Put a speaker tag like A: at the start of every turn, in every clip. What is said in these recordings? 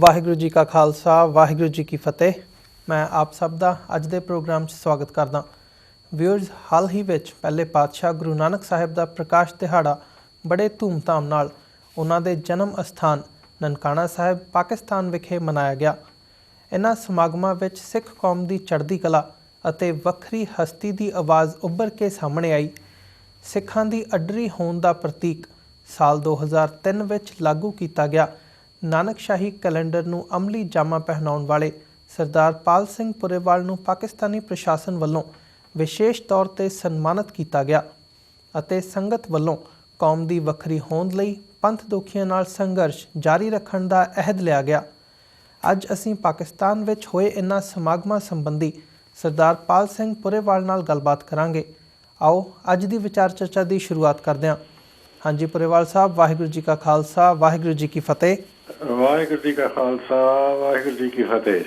A: ਵਾਹਿਗੁਰੂ ਜੀ ਕਾ ਖਾਲਸਾ, ਵਾਹਿਗੁਰੂ ਜੀ ਕੀ ਫਤਿਹ। ਮੈਂ ਆਪ ਸਭ ਦਾ ਅੱਜ ਦੇ ਪ੍ਰੋਗਰਾਮ 'ਚ ਸਵਾਗਤ ਕਰਦਾ। ਵਿਊਅਰਸ, ਹਾਲ ਹੀ ਵਿੱਚ ਪਹਿਲੇ ਪਾਤਸ਼ਾਹ ਗੁਰੂ ਨਾਨਕ ਸਾਹਿਬ ਦਾ ਪ੍ਰਕਾਸ਼ ਦਿਹਾੜਾ ਬੜੇ ਧੂਮਧਾਮ ਨਾਲ ਉਹਨਾਂ ਦੇ ਜਨਮ ਅਸਥਾਨ ਨਨਕਾਣਾ ਸਾਹਿਬ, ਪਾਕਿਸਤਾਨ ਵਿਖੇ ਮਨਾਇਆ ਗਿਆ। ਇਹਨਾਂ ਸਮਾਗਮਾਂ ਵਿੱਚ ਸਿੱਖ ਕੌਮ ਦੀ ਚੜ੍ਹਦੀ ਕਲਾ ਅਤੇ ਵੱਖਰੀ ਹਸਤੀ ਦੀ ਆਵਾਜ਼ ਉੱਭਰ ਕੇ ਸਾਹਮਣੇ ਆਈ। ਸਿੱਖਾਂ ਦੀ ਅਡਰੀ ਹੋਣ ਦਾ ਪ੍ਰਤੀਕ ਸਾਲ 2003 ਵਿੱਚ ਲਾਗੂ ਕੀਤਾ ਗਿਆ ਨਾਨਕਸ਼ਾਹੀ ਕੈਲੰਡਰ ਨੂੰ ਅਮਲੀ ਜਾਮਾ ਪਹਿਨਾਉਣ ਵਾਲੇ ਸਰਦਾਰ ਪਾਲ ਸਿੰਘ ਪੁਰੇਵਾਲ ਨੂੰ ਪਾਕਿਸਤਾਨੀ ਪ੍ਰਸ਼ਾਸਨ ਵੱਲੋਂ ਵਿਸ਼ੇਸ਼ ਤੌਰ ਤੇ ਸਨਮਾਨਿਤ ਕੀਤਾ ਗਿਆ ਅਤੇ ਸੰਗਤ ਵੱਲੋਂ ਕੌਮ ਦੀ ਵੱਖਰੀ ਹੋਂਦ ਲਈ ਪੰਥ ਦੁਖੀਆਂ ਨਾਲ ਸੰਘਰਸ਼ ਜਾਰੀ ਰੱਖਣ ਦਾ ਅਹਿਦ ਲਿਆ ਗਿਆ। ਅੱਜ ਅਸੀਂ ਪਾਕਿਸਤਾਨ ਵਿੱਚ ਹੋਏ ਇਨ੍ਹਾਂ ਸਮਾਗਮਾਂ ਸੰਬੰਧੀ ਸਰਦਾਰ ਪਾਲ ਸਿੰਘ ਪੁਰੇਵਾਲ ਨਾਲ ਗੱਲਬਾਤ ਕਰਾਂਗੇ। ਆਓ ਅੱਜ ਦੀ ਵਿਚਾਰ ਚਰਚਾ ਦੀ ਸ਼ੁਰੂਆਤ ਕਰਦੇ ਹਾਂ। ਹਾਂਜੀ ਪੁਰੇਵਾਲ ਸਾਹਿਬ ਵਾਹਿਗੁਰੂ ਜੀ ਕਾ ਖਾਲਸਾ ਵਾਹਿਗੁਰੂ ਜੀ ਕੀ ਫਤਿਹ।
B: ਵਾਹਿਗੁਰੂ ਜੀ ਕਾ ਖਾਲਸਾ ਵਾਹਿਗੁਰੂ ਜੀ ਕੀ ਫਤਿਹ।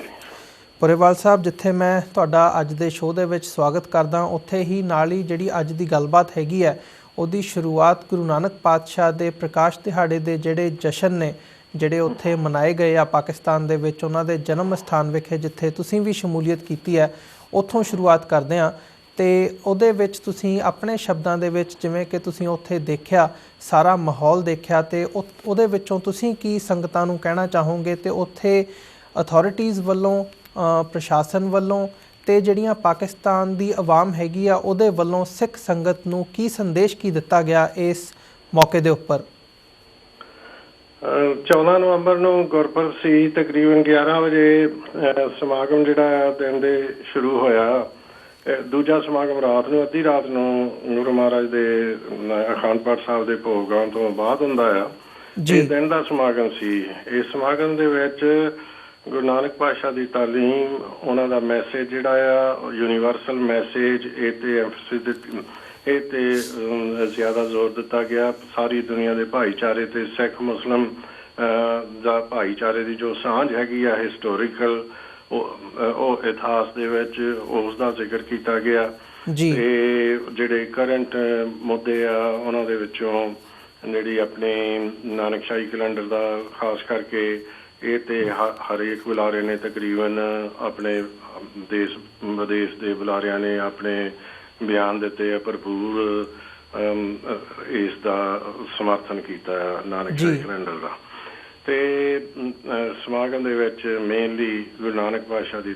A: ਪੁਰੇਵਾਲ ਸਾਹਿਬ ਜਿੱਥੇ ਮੈਂ ਤੁਹਾਡਾ ਅੱਜ ਦੇ ਸ਼ੋਅ ਦੇ ਵਿੱਚ ਸਵਾਗਤ ਕਰਦਾ ਉੱਥੇ ਹੀ ਨਾਲ ਹੀ ਜਿਹੜੀ ਅੱਜ ਦੀ ਗੱਲਬਾਤ ਹੈਗੀ ਹੈ ਉਹਦੀ ਸ਼ੁਰੂਆਤ ਗੁਰੂ ਨਾਨਕ ਪਾਤਸ਼ਾਹ ਦੇ ਪ੍ਰਕਾਸ਼ ਦਿਹਾੜੇ ਦੇ ਜਿਹੜੇ ਜਸ਼ਨ ਨੇ ਜਿਹੜੇ ਉੱਥੇ ਮਨਾਏ ਗਏ ਆ ਪਾਕਿਸਤਾਨ ਦੇ ਵਿੱਚ ਉਹਨਾਂ ਦੇ ਜਨਮ ਸਥਾਨ ਵਿਖੇ ਜਿੱਥੇ ਤੁਸੀਂ ਵੀ ਸ਼ਮੂਲੀਅਤ ਕੀਤੀ ਹੈ ਉੱਥੋਂ ਸ਼ੁਰੂਆਤ ਕਰਦੇ ਹਾਂ। ਤੇ ਉਹਦੇ ਵਿੱਚ ਤੁਸੀਂ ਆਪਣੇ ਸ਼ਬਦਾਂ ਦੇ ਵਿੱਚ ਜਿਵੇਂ ਕਿ ਤੁਸੀਂ ਉੱਥੇ ਦੇਖਿਆ, ਸਾਰਾ ਮਾਹੌਲ ਦੇਖਿਆ ਤੇ ਉਹ- ਉਹਦੇ ਵਿੱਚੋਂ ਤੁਸੀਂ ਕੀ ਸੰਗਤਾਂ ਨੂੰ ਕਹਿਣਾ ਚਾਹੋਗੇ ਤੇ ਉੱਥੇ ਅਥਾਰਟੀਜ਼ ਵੱਲੋਂ ਪ੍ਰਸ਼ਾਸਨ ਵੱਲੋਂ ਤੇ ਜਿਹੜੀਆਂ ਪਾਕਿਸਤਾਨ ਦੀ ਆਵਾਮ ਹੈਗੀ ਆ, ਉਹਦੇ ਵੱਲੋਂ ਸਿੱਖ ਸੰਗਤ ਨੂੰ ਕੀ ਸੰਦੇਸ਼ ਕੀ ਦਿੱਤਾ ਗਿਆ ਇਸ ਮੌਕੇ ਦੇ ਉੱਪਰ?
B: ਅਹ 14 ਨਵੰਬਰ ਨੂੰ ਗੁਰਪੁਰਬ ਸੀ, ਤਕਰੀਬਨ 11 ਵਜੇ ਸਮਾਗਮ ਜਿਹੜਾ ਹੈ ਦਿਨ ਦੇ ਸ਼ੁਰੂ ਹੋਇਆ। ਦੂਜਾ ਸਮਾਗਮ ਰਾਤ ਨੂੰ ਅੱਧੀ ਰਾਤ ਨੂੰ ਗੁਰੂ ਮਹਾਰਾਜ ਦੇ ਅਖੰਡ ਪਾਠ ਸਾਹਿਬ ਦੇ ਭੋਗਾਂ ਤੋਂ ਬਾਅਦ ਹੁੰਦਾ ਆ।
A: ਜੀ।
B: ਇਹ ਦਿਨ ਦਾ ਸਮਾਗਮ ਸੀ। ਇਸ ਸਮਾਗਮ ਦੇ ਵਿੱਚ ਗੁਰੂ ਨਾਨਕ ਪਾਤਸ਼ਾਹ ਦੀ ਤਾਲੀਮ ਉਹਨਾਂ ਦਾ ਮੈਸੇਜ ਜਿਹੜਾ ਆ ਯੂਨੀਵਰਸਲ ਮੈਸੇਜ ਇਹ ਤੇ ਐਮਫਸਿਸ ਦਿੱਤੀ ਇਹ ਤੇ ਜ਼ਿਆਦਾ ਜ਼ੋਰ ਦਿੱਤਾ ਗਿਆ। ਸਾਰੀ ਦੁਨੀਆ ਦੇ ਭਾਈਚਾਰੇ ਤੇ ਸਿੱਖ ਮੁਸਲਮ ਦਾ ਭਾਈਚਾਰੇ ਦੀ ਜੋ ਸਾਂਝ ਹੈਗੀ ਆ ਹਿਸਟੋਰੀਕਲ ਉਹ ਉਹ ਇਤਿਹਾਸ ਦੇ ਵਿੱਚ ਉਸ ਦਾ ਜ਼ਿਕਰ ਕੀਤਾ ਗਿਆ।
A: ਜੀ।
B: ਤੇ ਜਿਹੜੇ ਕਰੰਟ ਮੁੱਦੇ ਆ ਉਹਨਾਂ ਦੇ ਵਿੱਚੋਂ ਜਿਹੜੀ ਆਪਣੀ ਨਾਨਕਸ਼ਾਹੀ ਕੈਲੰਡਰ ਦਾ ਖਾਸ ਕਰਕੇ ਇਹ ਤੇ ਹਰੇਕ ਬੁਲਾਰੇ ਨੇ ਤਕਰੀਬਨ ਆਪਣੇ ਦੇਸ਼ ਵਿਦੇਸ਼ ਦੇ ਬੁਲਾਰਿਆਂ ਨੇ ਆਪਣੇ ਬਿਆਨ ਦਿੱਤੇ ਆ ਭਰਪੂਰ ਇਸ ਦਾ ਸਮਰਥਨ ਕੀਤਾ ਨਾਨਕਸ਼ਾਹੀ। ਕੈਲੰਡਰ ਦਾ। ਤੇ ਸਮਾਗਮ ਦੇ ਵਿੱਚ ਮੇਨਲੀ ਗੁਰੂ ਨਾਨਕ ਪਾਤਸ਼ਾਹ ਦੀ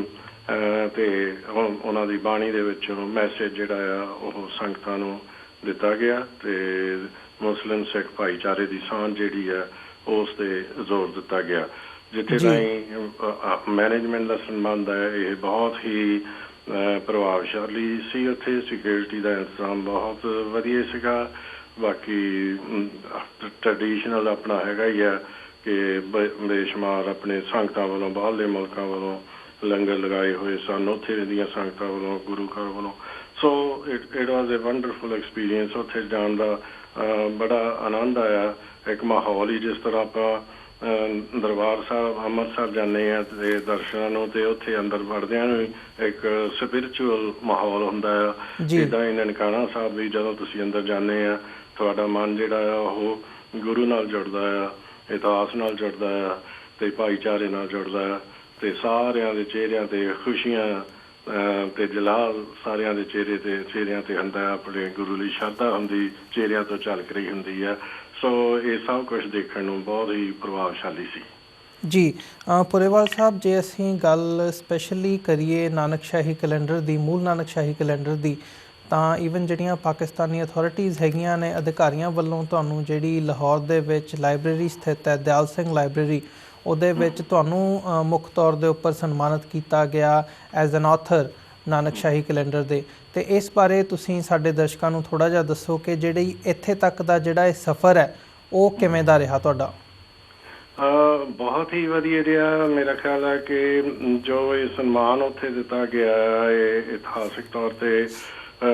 B: ਅਹ, ਤੇ ਉਹ- ਉਹਨਾਂ ਦੀ ਬਾਣੀ ਦੇ ਵਿੱਚੋਂ ਮੈਸੇਜ ਜਿਹੜਾ ਆ ਉਹ ਸੰਗਤਾਂ ਨੂੰ ਦਿੱਤਾ ਗਿਆ ਤੇ ਮੁਸਲਿਮ ਸਿੱਖ ਭਾਈਚਾਰੇ ਦੀ ਸਾਂਝ ਜਿਹੜੀ ਆ ਉਸ ਤੇ ਜ਼ੋਰ ਦਿੱਤਾ ਗਿਆ। ਜਿੱਥੇ। ਤਾਈਂ ਮੈਨੇਜਮੈਂਟ ਦਾ ਸੰਬੰਧ ਹੈ ਇਹ ਬਹੁਤ ਹੀ ਪ੍ਰਭਾਵਸ਼ਾਲੀ ਸੀ। ਉੱਥੇ ਸਿਕਿਉਰਿਟੀ ਦਾ ਇੰਤਜ਼ਾਮ ਬਹੁਤ ਵਧੀਆ ਸੀਗਾ। ਬਾਕੀ ਟ੍ਰੈਡੀਸ਼ਨਲ ਆਪਣਾ ਹੈਗਾ ਹੀ ਆ ਕਿ ਬ- ਬੇਸ਼ੁਮਾਰ ਆਪਣੇ ਸੰਗਤਾਂ ਵੱਲੋਂ, ਬਾਹਰਲੇ ਮੁਲਕਾਂ ਵੱਲੋਂ ਲੰਗਰ ਲਗਾਏ ਹੋਏ ਸਨ, ਉੱਥੇ ਦੀਆਂ ਸੰਗਤਾਂ ਵੱਲੋਂ, ਗੁਰੂ ਘਰ ਵੱਲੋਂ। So it it was a wonderful experience ਉੱਥੇ ਜਾਣ ਦਾ ਬੜਾ ਆਨੰਦ ਆਇਆ। ਇੱਕ ਮਾਹੌਲ ਹੀ ਜਿਸ ਤਰ੍ਹਾਂ ਆਪਾਂ ਦਰਬਾਰ ਸਾਹਿਬ ਅੰਮ੍ਰਿਤਸਰ ਜਾਂਦੇ ਆ ਤੇ ਦਰਸ਼ਨਾਂ ਨੂੰ ਤੇ ਉੱਥੇ ਅੰਦਰ ਵੜਦਿਆਂ ਨੂੰ ਇੱਕ ਸਪਿਰਚੁਅਲ ਮਾਹੌਲ ਹੁੰਦਾ ਆ।
A: ਜੀ।
B: ਇਦਾਂ ਹੀ ਨਨਕਾਣਾ ਸਾਹਿਬ ਵੀ ਜਦੋਂ ਤੁਸੀਂ ਅੰਦਰ ਜਾਂਦੇ ਆ ਤੁਹਾਡਾ ਮਨ ਜਿਹੜਾ ਆ ਉਹ ਗੁਰੂ ਨਾਲ ਜੁੜਦਾ ਆ ਇਤਿਹਾਸ ਨਾਲ ਜੁੜਦਾ ਆ ਤੇ ਭਾਈਚਾਰੇ ਨਾਲ ਜੁੜਦਾ ਆ ਤੇ ਸਾਰਿਆਂ ਦੇ ਚਿਹਰਿਆਂ ਤੇ ਖੁਸ਼ੀਆਂ ਤੇ ਜਲਾਲ ਸਾਰਿਆਂ ਦੇ ਚਿਹਰੇ ਤੇ ਚਿਹਰਿਆਂ ਤੇ ਹੁੰਦਾ ਆਪਣੇ ਗੁਰੂ ਲਈ ਸ਼ਰਧਾ ਹੁੰਦੀ ਚਿਹਰਿਆਂ ਤੋਂ ਝਲਕ ਰਹੀ ਹੁੰਦੀ ਆ। ਸੋ ਇਹ ਸਭ ਕੁਝ ਦੇਖਣ ਨੂੰ ਬਹੁਤ ਹੀ ਪ੍ਰਭਾਵਸ਼ਾਲੀ ਸੀ।
A: ਜੀ ਪੁਰੇਵਾਲ ਸਾਹਿਬ, ਜੇ ਅਸੀਂ ਗੱਲ ਸਪੈਸ਼ਲੀ ਕਰੀਏ ਨਾਨਕਸ਼ਾਹੀ ਕੈਲੰਡਰ ਦੀ, ਮੂਲ ਨਾਨਕਸ਼ਾਹੀ ਕੈਲੰਡਰ ਦੀ, ਤਾਂ ਈਵਨ ਜਿਹੜੀਆਂ ਪਾਕਿਸਤਾਨੀ ਅਥਾਰਟੀਆਂ ਹੈਗੀਆਂ ਨੇ, ਅਧਿਕਾਰੀਆਂ ਵੱਲੋਂ ਤੁਹਾਨੂੰ ਜਿਹੜੀ ਲਾਹੌਰ ਦੇ ਵਿੱਚ ਲਾਇਬ੍ਰੇਰੀ ਸਥਿਤ ਹੈ, ਦਿਆਲ ਸਿੰਘ ਲਾਇਬ੍ਰੇਰੀ ਉਹਦੇ ਵਿੱਚ ਤੁਹਾਨੂੰ ਮੁੱਖ ਤੌਰ ਦੇ ਉੱਪਰ ਸਨਮਾਨਿਤ ਕੀਤਾ ਗਿਆ as an author Nanakshahi calendar ਦੇ। ਤੇ ਇਸ ਬਾਰੇ ਤੁਸੀਂ ਸਾਡੇ ਦਰਸ਼ਕਾਂ ਨੂੰ ਥੋੜਾ ਜਿਹਾ ਦੱਸੋ ਕਿ ਜਿਹੜੀ ਇੱਥੇ ਤੱਕ ਦਾ ਜਿਹੜਾ ਇਹ ਸਫ਼ਰ ਹੈ ਉਹ ਕਿਵੇਂ ਦਾ ਰਿਹਾ ਤੁਹਾਡਾ?
B: ਬਹੁਤ ਹੀ ਵਧੀਆ ਰਿਹਾ। ਮੇਰਾ ਖਿਆਲ ਹੈ ਕਿ ਜੋ ਇਹ ਸਨਮਾਨ ਉੱਥੇ ਦਿੱਤਾ ਗਿਆ ਹੈ, ਇਹ ਇਤਿਹਾਸਿਕ ਤੌਰ ਤੇ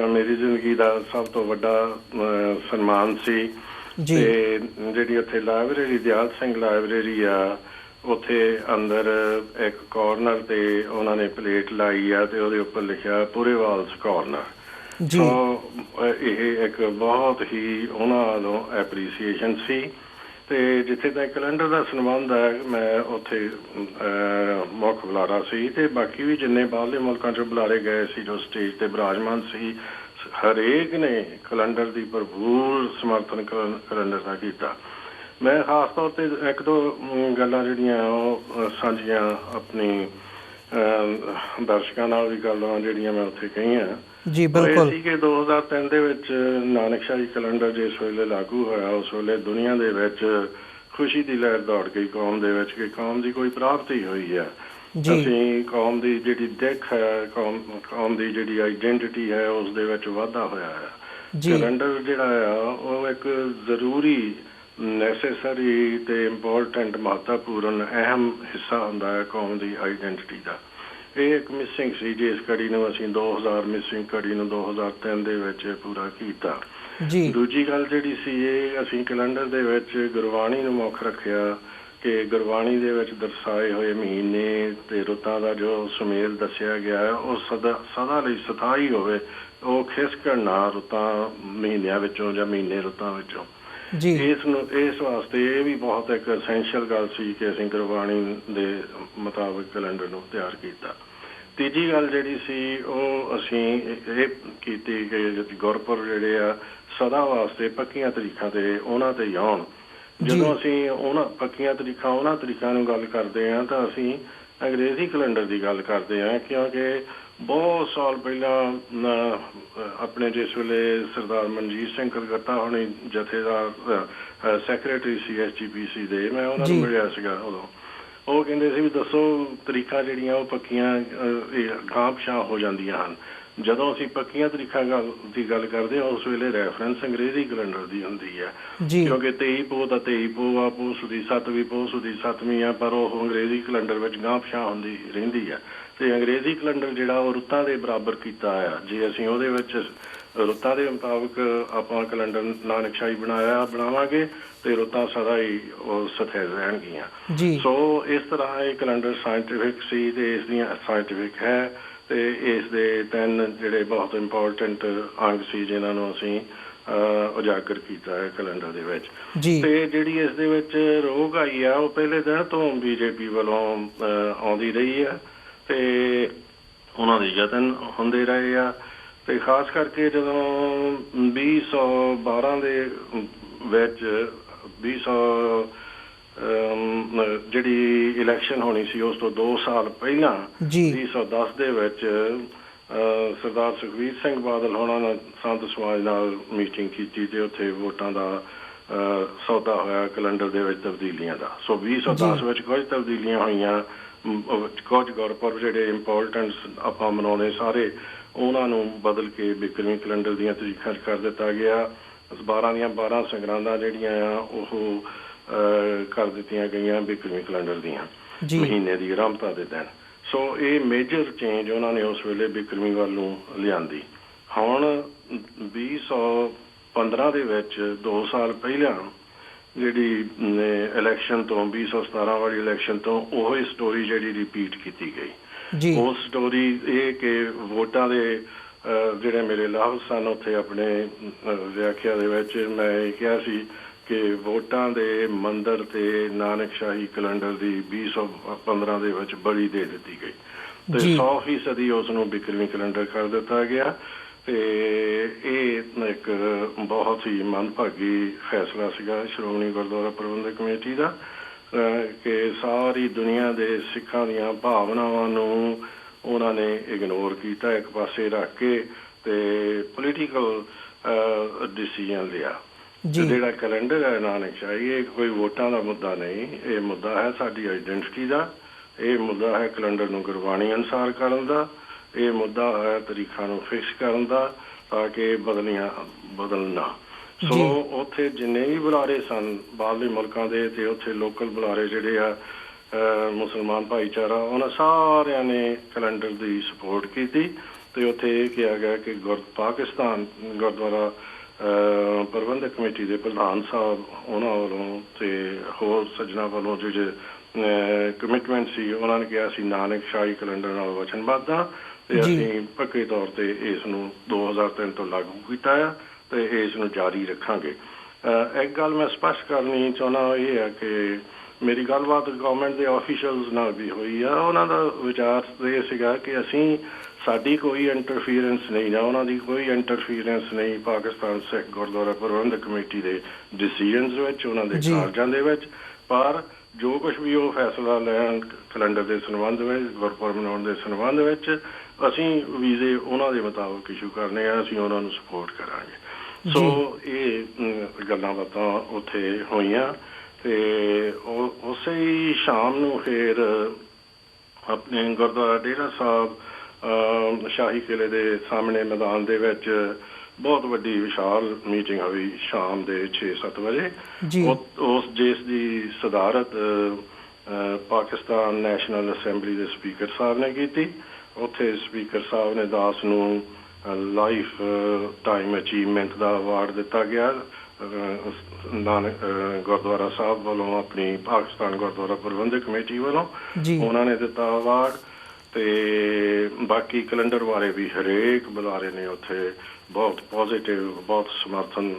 B: ਮੇਰੀ ਜ਼ਿੰਦਗੀ ਦਾ ਸਭ ਤੋਂ ਵੱਡਾ ਸਨਮਾਨ ਸੀ।
A: ਜੀ।
B: ਤੇ ਜਿਹੜੀ ਉੱਥੇ ਲਾਇਬ੍ਰੇਰੀ ਦਿਆਲ ਸਿੰਘ ਲਾਇਬ੍ਰੇਰੀ ਆ ਉੱਥੇ ਅੰਦਰ ਇੱਕ ਕਾਰਨਰ ਤੇ ਉਹਨਾਂ ਨੇ ਪਲੇਟ ਲਾਈ ਆ ਤੇ ਉਹਦੇ ਉੱਪਰ ਲਿਖਿਆ ਪੁਰੇਵਾਲਸ ਕਾਰਨਰ
A: ਜੀ।
B: ਇਹ ਇੱਕ ਬਹੁਤ ਹੀ ਉਹਨਾਂ ਵੱਲੋਂ ਐਪਰੀਸੀਏਸ਼ਨ ਸੀ। ਤੇ ਜਿੱਥੇ ਤੱਕ ਕੈਲੰਡਰ ਦਾ ਸੰਬੰਧ ਹੈ ਮੈਂ ਉੱਥੇ ਮੁੱਖ ਬੁਲਾਰਾ ਸੀ। ਤੇ ਬਾਕੀ ਵੀ ਜਿੰਨੇ ਬਾਹਰਲੇ ਮੁਲਕਾਂ ਚੋਂ ਬੁਲਾਰੇ ਗਏ ਸੀ ਜੋ ਸਟੇਜ ਤੇ ਬਿਰਾਜਮਾਨ ਸੀ ਹਰੇਕ ਨੇ ਕੈਲੰਡਰ ਦੀ ਭਰਪੂਰ ਸਮਰਥਨ ਕੈਲੰ- ਕੈਲੰਡਰ ਦਾ ਕੀਤਾ। ਮੈਂ ਖਾਸ ਤੌਰ ਤੇ ਇੱਕ ਦੋ ਗੱਲਾਂ ਜਿਹੜੀਆਂ ਉਹ ਸਾਂਝੀਆਂ ਆਪਣੀ ਦਰਸ਼ਕਾਂ ਨਾਲ ਵੀ ਗੱਲਾਂ ਜਿਹੜੀਆਂ ਮੈਂ ਉੱਥੇ ਕਹੀਆਂ।
A: ਜੀ ਬਿਲਕੁਲ।
B: ਸੀ ਕਿ 2003 ਦੇ ਵਿੱਚ ਨਾਨਕਸ਼ਾਹੀ ਕੈਲੰਡਰ ਜਿਸ ਵੇਲੇ ਲਾਗੂ ਹੋਇਆ ਉਸ ਵੇਲੇ ਦੁਨੀਆ ਦੇ ਵਿੱਚ ਖੁਸ਼ੀ ਦੀ ਲਹਿਰ ਦੌੜ ਗਈ ਕੌਮ ਦੇ ਵਿੱਚ ਕਿ ਕੌਮ ਦੀ ਕੋਈ ਪ੍ਰਾਪਤੀ ਹੋਈ ਹੈ
A: ਜੀ।
B: ਅਸੀਂ ਕੌਮ ਦੀ ਜਿਹੜੀ ਦਿੱਖ ਹੈ ਕੌਮ ਕੌਮ ਦੀ ਜਿਹੜੀ ਆਈਡੈਂਟੀਟੀ ਹੈ ਉਸ ਦੇ ਵਿੱਚ ਵਾਧਾ ਹੋਇਆ ਹੈ
A: ਜੀ।
B: ਕੈਲੰਡਰ ਜਿਹੜਾ ਆ ਉਹ ਇੱਕ ਜ਼ਰੂਰੀ ਨੈਸੈਸਰੀ ਤੇ ਇੰਪੋਰਟੈਂਟ ਮਹੱਤਵਪੂਰਨ ਅਹਿਮ ਹਿੱਸਾ ਹੁੰਦਾ ਹੈ ਕੌਮ ਦੀ ਆਈਡੈਂਟੀਟੀ ਦਾ। ਇਹ ਇੱਕ ਮਿਸਿੰਗ ਸੀ ਜਿਸ ਕੜੀ ਨੂੰ ਅਸੀਂ 2000 ਮਿਸਿੰਗ ਕੜੀ ਨੂੰ 2003 ਦੇ ਵਿੱਚ ਪੂਰਾ ਕੀਤਾ।
A: ਜੀ।
B: ਦੂਜੀ ਗੱਲ ਜਿਹੜੀ ਸੀ ਇਹ ਅਸੀਂ ਕੈਲੰਡਰ ਦੇ ਵਿੱਚ ਗੁਰਬਾਣੀ ਨੂੰ ਮੁੱਖ ਰੱਖਿਆ ਕਿ ਗੁਰਬਾਣੀ ਦੇ ਵਿੱਚ ਦਰਸਾਏ ਹੋਏ ਮਹੀਨੇ ਤੇ ਰੁੱਤਾਂ ਦਾ ਜੋ ਸੁਮੇਲ ਦੱਸਿਆ ਗਿਆ ਹੈ ਉਹ ਸਦਾ ਸਦਾ ਲਈ ਸਥਾਈ ਹੋਵੇ ਉਹ ਖਿਸਕਣ ਨਾ ਰੁੱਤਾਂ ਮਹੀਨਿਆਂ ਵਿੱਚੋਂ ਜਾਂ ਮਹੀਨੇ ਰੁੱਤਾਂ ਵਿੱਚੋਂ।
A: ਜੀ।
B: ਇਸ ਨੂੰ ਇਸ ਵਾਸਤੇ ਇਹ ਵੀ ਬਹੁਤ ਇੱਕ ਐਸੈਂਸ਼ੀਅਲ ਗੱਲ ਸੀ ਕਿ ਅਸੀਂ ਗੁਰਬਾਣੀ ਦੇ ਮੁਤਾਬਕ ਕੈਲੰਡਰ ਨੂੰ ਤਿਆਰ ਕੀਤਾ। ਤੀਜੀ ਗੱਲ ਜਿਹੜੀ ਸੀ ਉਹ ਅਸੀਂ ਇਹ ਕੀਤੀ ਕਿ ਗੁਰਪੁਰ ਜਿਹੜੇ ਆ ਸਦਾ ਵਾਸਤੇ ਪੱਕੀਆਂ ਤਰੀਕਾਂ ਤੇ ਉਹਨਾਂ ਤੇ ਆਉਣ। ਜਦੋਂ ਅਸੀਂ ਉਹਨਾਂ ਪੱਕੀਆਂ ਤਰੀਕਾਂ ਉਹਨਾਂ ਤਰੀਕਾਂ ਨੂੰ ਗੱਲ ਕਰਦੇ ਹਾਂ ਤਾਂ ਅਸੀਂ ਅੰਗਰੇਜ਼ੀ ਕੈਲੰਡਰ ਦੀ ਗੱਲ ਕਰਦੇ ਹਾਂ ਕਿਉਂਕਿ ਬਹੁਤ ਸਾਲ ਪਹਿਲਾਂ ਆਪਣੇ ਜਿਸ ਵੇਲੇ ਸਰਦਾਰ ਮਨਜੀਤ ਸਿੰਘ ਕਲਕੱਤਾ ਹੋਣੀ ਜਥੇਦਾਰ ਸੈਕਟਰੀ ਸੀ ਦੇ ਮੈਂ ਉਹਨਾਂ ਨੂੰ। ਮਿਲਿਆ ਸੀਗਾ ਉਦੋਂ। ਉਹ ਕਹਿੰਦੇ ਸੀ ਵੀ ਦੱਸੋ ਤਰੀਕਾਂ ਜਿਹੜੀਆਂ ਉਹ ਪੱਕੀਆਂ ਪਛਾਂ ਹੋ ਜਾਂਦੀਆਂ ਹਨ। ਜਦੋਂ ਅਸੀਂ ਪੱਕੀਆਂ ਤਰੀਕਾਂ ਦੀ ਗੱਲ ਕਰਦੇ ਹਾਂ ਉਸ ਵੇਲੇ ਰੈਫਰੈਂਸ ਅੰਗਰੇਜ਼ੀ ਕੈਲੰਡਰ ਦੀ ਹੁੰਦੀ ਹੈ। ਕਿਉਂਕਿ 23 ਪੋ ਤਾਂ 23 ਪੋ ਆ ਪੋ ਸੁਦੀ 7ਵੀਂ ਪੋ ਸੁਦੀ 7ਵੀਂ ਆ ਪਰ ਉਹ ਅੰਗਰੇਜ਼ੀ ਕੈਲੰਡਰ ਵਿੱਚ ਗਾਂਹ ਪਛਾਂ ਹੁੰਦੀ ਰਹਿੰਦੀ ਆ ਤੇ ਅੰਗਰੇਜ਼ੀ ਕੈਲੰਡਰ ਜਿਹੜਾ ਉਹ ਰੁੱਤਾਂ ਦੇ ਬਰਾਬਰ ਕੀਤਾ ਆ ਜੇ ਅਸੀਂ ਉਹਦੇ ਵਿੱਚ ਰੁੱਤਾਂ ਦੇ ਮੁਤਾਬਕ ਆਪਾਂ ਕੈਲੰਡਰ ਨਾਨਕਸ਼ਾਹੀ ਬਣਾਇਆ ਬਣਾਵਾਂਗੇ ਤੇ ਰੁੱਤਾਂ ਸਦਾ ਹੀ ਉਹ ਸਥਿਰ ਰਹਿਣਗੀਆਂ। ਸੋ ਇਸ ਤਰ੍ਹਾਂ ਇਹ ਕੈਲੰਡਰ ਸਾਇੰਟਿਫਿਕ ਸੀ ਤੇ ਇਸ ਦੀਆਂ ਸਾਇੰਟਿਫਿਕ ਹੈ ਤੇ ਇਸ ਦੇ ਤਿੰਨ ਜਿਹੜੇ ਬਹੁਤ ਇੰਪੋਰਟੈਂਟ ਅੰਗ ਸੀ ਜਿਨ੍ਹਾਂ ਨੂੰ ਅਸੀਂ ਉਜਾਗਰ ਕੀਤਾ ਹੈ ਕੈਲੰਡਰ ਦੇ ਵਿੱਚ।
A: ਜੀ।
B: ਤੇ ਜਿਹੜੀ ਇਸ ਦੇ ਵਿੱਚ ਰੋਗ ਆਈ ਆ ਉਹ ਪਹਿਲੇ ਦਿਨ ਤੋਂ ਬੀਜੇਪੀ ਵੱਲੋਂ ਆਉਂਦੀ ਰਹੀ ਆ। ਤੇ ਉਹਨਾਂ ਦੇ ਯਤਨ ਹੁੰਦੇ ਰਹੇ ਆ ਤੇ ਖਾਸ ਕਰਕੇ ਜਦੋਂ 2012 ਦੇ ਵਿੱਚ 2000 ਅਮ, ਜਿਹੜੀ ਇਲੈਕਸ਼ਨ ਹੋਣੀ ਸੀ ਉਸ ਤੋਂ 2 ਸਾਲ ਪਹਿਲਾਂ
A: ਜੀ
B: 1910 ਦੇ ਵਿੱਚ ਸਰਦਾਰ ਸੁਖਬੀਰ ਸਿੰਘ ਬਾਦਲ ਹੋਣਾ ਨੇ ਸੰਤ ਸਮਾਜ ਨਾਲ ਮੀਟਿੰਗ ਕੀਤੀ ਤੇ ਉੱਥੇ ਵੋਟਾਂ ਦਾ ਸੌਦਾ ਹੋਇਆ ਕੈਲੰਡਰ ਦੇ ਵਿੱਚ ਤਬਦੀਲੀਆਂ ਦਾ ਸੋ 2010
A: ਜੀ।
B: ਵਿੱਚ ਕੁਝ ਤਬਦੀਲੀਆਂ ਹੋਈਆਂ ਕੁਝ ਗੁਰਪੁਰਬ ਜਿਹੜੇ ਇੰਪੋਰਟੈਂਟ ਆਪਾਂ ਮਨਾਉਣੇ ਸਾਰੇ ਉਹਨਾਂ ਨੂੰ ਬਦਲ ਕੇ ਬਿਕਰਮੀ ਕੈਲੰਡਰ ਦੀਆਂ ਤਰੀਕਾਂ ਕਰ ਦਿੱਤਾ ਗਿਆ। 12 ਦੀਆਂ 12 ਸੰਗਰਾਂਦਾਂ ਜਿਹੜੀਆਂ ਆ ਉਹ ਕਰ ਦਿੱਤੀਆਂ ਗਈਆਂ ਬਿਕਰਮੀ ਕੈਲੰਡਰ ਦੀਆਂ ਮਹੀਨੇ ਦੀ ਆਰੰਭਤਾ ਦੇ ਦਿਨ। ਸੋ ਇਹ ਮੇਜਰ ਚੇਂਜ ਉਹਨਾਂ ਨੇ ਉਸ ਵੇਲੇ ਬਿਕਰਮੀ ਵੱਲ ਨੂੰ ਲਿਆਂਦੀ। ਹੁਣ 2015 ਦੇ ਵਿੱਚ 2 ਸਾਲ ਪਹਿਲਾਂ ਜਿਹੜੀ ਇਲੈਕਸ਼ਨ ਤੋਂ 2017 ਵਾਲੀ ਇਲੈਕਸ਼ਨ ਤੋਂ ਉਹ ਹੀ ਸਟੋਰੀ ਜਿਹੜੀ ਰਿਪੀਟ ਕੀਤੀ ਗਈ।
A: ਜੀ।
B: ਉਹ ਸਟੋਰੀ ਇਹ ਕਿ ਵੋਟਾਂ ਦੇ ਜਿਹੜੇ ਮੇਰੇ ਲਾਭ ਸਨ ਉੱਥੇ ਆਪਣੇ ਵਿਆਖਿਆ ਦੇ ਵਿੱਚ ਮੈਂ ਇਹ ਕਿਹਾ ਸੀ ਕਿ ਵੋਟਾਂ ਦੇ ਮੰਦਰ ਤੇ ਨਾਨਕਸ਼ਾਹੀ ਕੈਲੰਡਰ ਦੀ 2015 ਦੇ ਵਿੱਚ ਬੜੀ ਦੇ ਦਿੱਤੀ ਗਈ। ਤੇ
A: ਜੀ।
B: 100% ਉਸ ਨੂੰ ਬਿਕਰਮੀ ਕੈਲੰਡਰ ਕਰ ਦਿੱਤਾ ਗਿਆ। ਤੇ ਇਹ ਇੱਕ ਬਹੁਤ ਹੀ ਮਨਭਾਗੀ ਫੈਸਲਾ ਸੀਗਾ ਸ਼੍ਰੋਮਣੀ ਗੁਰਦੁਆਰਾ ਪ੍ਰਬੰਧਕ ਕਮੇਟੀ ਦਾ ਕਿ ਸਾਰੀ ਦੁਨੀਆ ਦੇ ਸਿੱਖਾਂ ਦੀਆਂ ਭਾਵਨਾਵਾਂ ਨੂੰ ਉਹਨਾਂ ਨੇ ਇਗਨੋਰ ਕੀਤਾ ਇੱਕ ਪਾਸੇ ਰੱਖ ਕੇ ਤੇ ਪੋਲੀਟੀਕਲ ਡਿਸੀਜਨ ਲਿਆ। ਜਿਹੜਾ ਕੈਲੰਡਰ ਹੈ ਨਾਨਕਸ਼ਾਹੀ ਇਹ ਕੋਈ ਵੋਟਾਂ ਦਾ ਮੁੱਦਾ ਨਹੀਂ ਇਹ ਮੁੱਦਾ ਹੈ ਸਾਡੀ ਆਇਡੈਂਟੀਟੀ ਦਾ ਇਹ ਮੁੱਦਾ ਹੈ ਕੈਲੰਡਰ ਨੂੰ ਗੁਰਬਾਣੀ ਅਨੁਸਾਰ ਕਰਨ ਦਾ ਇਹ ਮੁੱਦਾ ਹੈ ਤਰੀਕਾਂ ਨੂੰ ਫਿਕਸ ਕਰਨ ਦਾ ਤਾਂ ਕਿ ਬਦਲੀਆਂ ਬਦਲਣਾ। ਸੋ ਉੱਥੇ ਜਿੰਨੇ ਵੀ ਬੁਲਾਰੇ ਸਨ ਬਾਹਰਲੇ ਮੁਲਕਾਂ ਦੇ ਤੇ ਉੱਥੇ ਲੋਕਲ ਬੁਲਾਰੇ ਜਿਹੜੇ ਆ ਮੁਸਲਮਾਨ ਭਾਈਚਾਰਾ ਉਹਨਾਂ ਸਾਰਿਆਂ ਨੇ ਕੈਲੰਡਰ ਦੀ ਸਪੋਰਟ ਕੀਤੀ ਤੇ ਉੱਥੇ ਇਹ ਕਿਹਾ ਗਿਆ ਕਿ ਗੁਰ ਪਾਕਿਸਤਾਨ ਗੁਰਦੁਆਰਾ ਪ੍ਰਬੰਧਕ ਕਮੇਟੀ ਦੇ ਪ੍ਰਧਾਨ ਸਾਹਿਬ ਉਹਨਾਂ ਵੱਲੋਂ ਤੇ ਹੋਰ ਸੱਜਣਾ ਵੱਲੋਂ ਜਿਹੜੇ ਕਮਿਟਮੈਂਟ ਸੀ ਉਹਨਾਂ ਨੇ ਕਿਹਾ ਸੀ ਨਾਨਕ ਸ਼ਾਹੀ ਕੈਲੰਡਰ ਨਾਲ ਵਚਨਬੱਧ ਹਾਂ ਤੇ। ਅਸੀਂ ਪੱਕੇ ਤੌਰ ਤੇ ਇਸ ਨੂੰ 2003 ਤੋਂ ਲਾਗੂ ਕੀਤਾ ਆ ਤੇ ਇਸ ਨੂੰ ਜਾਰੀ ਰੱਖਾਂਗੇ ਇੱਕ ਗੱਲ ਮੈਂ ਸਪਸ਼ਟ ਕਰਨੀ ਚਾਹੁੰਦਾ ਇਹ ਹੈ ਕਿ ਮੇਰੀ ਗੱਲਬਾਤ ਗਵਰਨਮੈਂਟ ਦੇ ਆਫੀਸ਼ੀਅਲਸ ਨਾਲ ਵੀ ਹੋਈ ਆ ਉਹਨਾਂ ਦਾ ਵਿਚਾਰ ਇਹ ਸੀਗਾ ਕਿ ਅਸੀਂ ਸਾਡੀ ਕੋਈ ਇੰਟਰਫੀਰੈਂਸ ਨਹੀਂ ਜਾਂ ਉਹਨਾਂ ਦੀ ਕੋਈ ਇੰਟਰਫੀਰੈਂਸ ਨਹੀਂ ਪਾਕਿਸਤਾਨ ਸਿੱਖ ਗੁਰਦੁਆਰਾ ਪ੍ਰਬੰਧਕ ਕਮੇਟੀ ਦੇ ਡਿਸੀਜਨਸ ਵਿੱਚ ਉਹਨਾਂ ਦੇ। ਕਾਰਜਾਂ ਦੇ ਵਿੱਚ ਪਰ ਜੋ ਕੁਝ ਵੀ ਉਹ ਫੈਸਲਾ ਲੈਣ ਕੈਲੰਡਰ ਦੇ ਸੰਬੰਧ ਵਿੱਚ ਗੁਰਪੁਰਬ ਮਨਾਉਣ ਦੇ ਸੰਬੰਧ ਵਿੱਚ ਅਸੀਂ ਵੀਜ਼ੇ ਉਹਨਾਂ ਦੇ ਮੁਤਾਬਕ ਇਸ਼ੂ ਕਰਨੇ ਆ ਅਸੀਂ ਉਹਨਾਂ ਨੂੰ ਸਪੋਰਟ ਕਰਾਂਗੇ। ਸੋ ਇਹ ਗੱਲਾਂ ਬਾਤਾਂ ਉੱਥੇ ਹੋਈਆਂ ਤੇ ਉਹ ਉਸੇ ਹੀ ਸ਼ਾਮ ਨੂੰ ਫਿਰ ਆਪਣੇ ਗੁਰਦੁਆਰਾ ਡੇਰਾ ਸਾਹਿਬ ਸ਼ਾਹੀ ਕਿਲੇ ਦੇ ਸਾਹਮਣੇ ਮੈਦਾਨ ਦੇ ਵਿੱਚ ਬਹੁਤ ਵੱਡੀ ਵਿਸ਼ਾਲ ਮੀਟਿੰਗ ਹੋਈ ਸ਼ਾਮ ਦੇ 6-7 ਵਜੇ। ਉਸ ਜਿਸ ਦੀ ਸਦਾਰਤ ਪਾਕਿਸਤਾਨ ਨੈਸ਼ਨਲ ਅਸੈਂਬਲੀ ਦੇ ਸਪੀਕਰ ਸਾਹਿਬ ਨੇ ਕੀਤੀ। ਉੱਥੇ ਸਪੀਕਰ ਸਾਹਿਬ ਨੇ ਦਾਸ ਨੂੰ ਲਾਈਫ ਟਾਈਮ ਅਚੀਵਮੈਂਟ ਦਾ ਅਵਾਰਡ ਦਿੱਤਾ ਗਿਆ। ਨਾਨਕ ਗੁਰਦੁਆਰਾ ਸਾਹਿਬ ਵੱਲੋਂ ਆਪਣੀ ਪਾਕਿਸਤਾਨ ਗੁਰਦੁਆਰਾ ਪ੍ਰਬੰਧਕ ਕਮੇਟੀ ਵੱਲੋਂ ਉਹਨਾਂ ਨੇ ਦਿੱਤਾ ਅਵਾਰਡ ਤੇ ਬਾਕੀ ਕੈਲੰਡਰ ਬਾਰੇ ਵੀ ਹਰੇਕ ਬੁਲਾਰੇ ਨੇ ਉੱਥੇ ਬਹੁਤ ਪੋਜ਼ਿਟਿਵ ਬਹੁਤ ਸਮਰਥਨ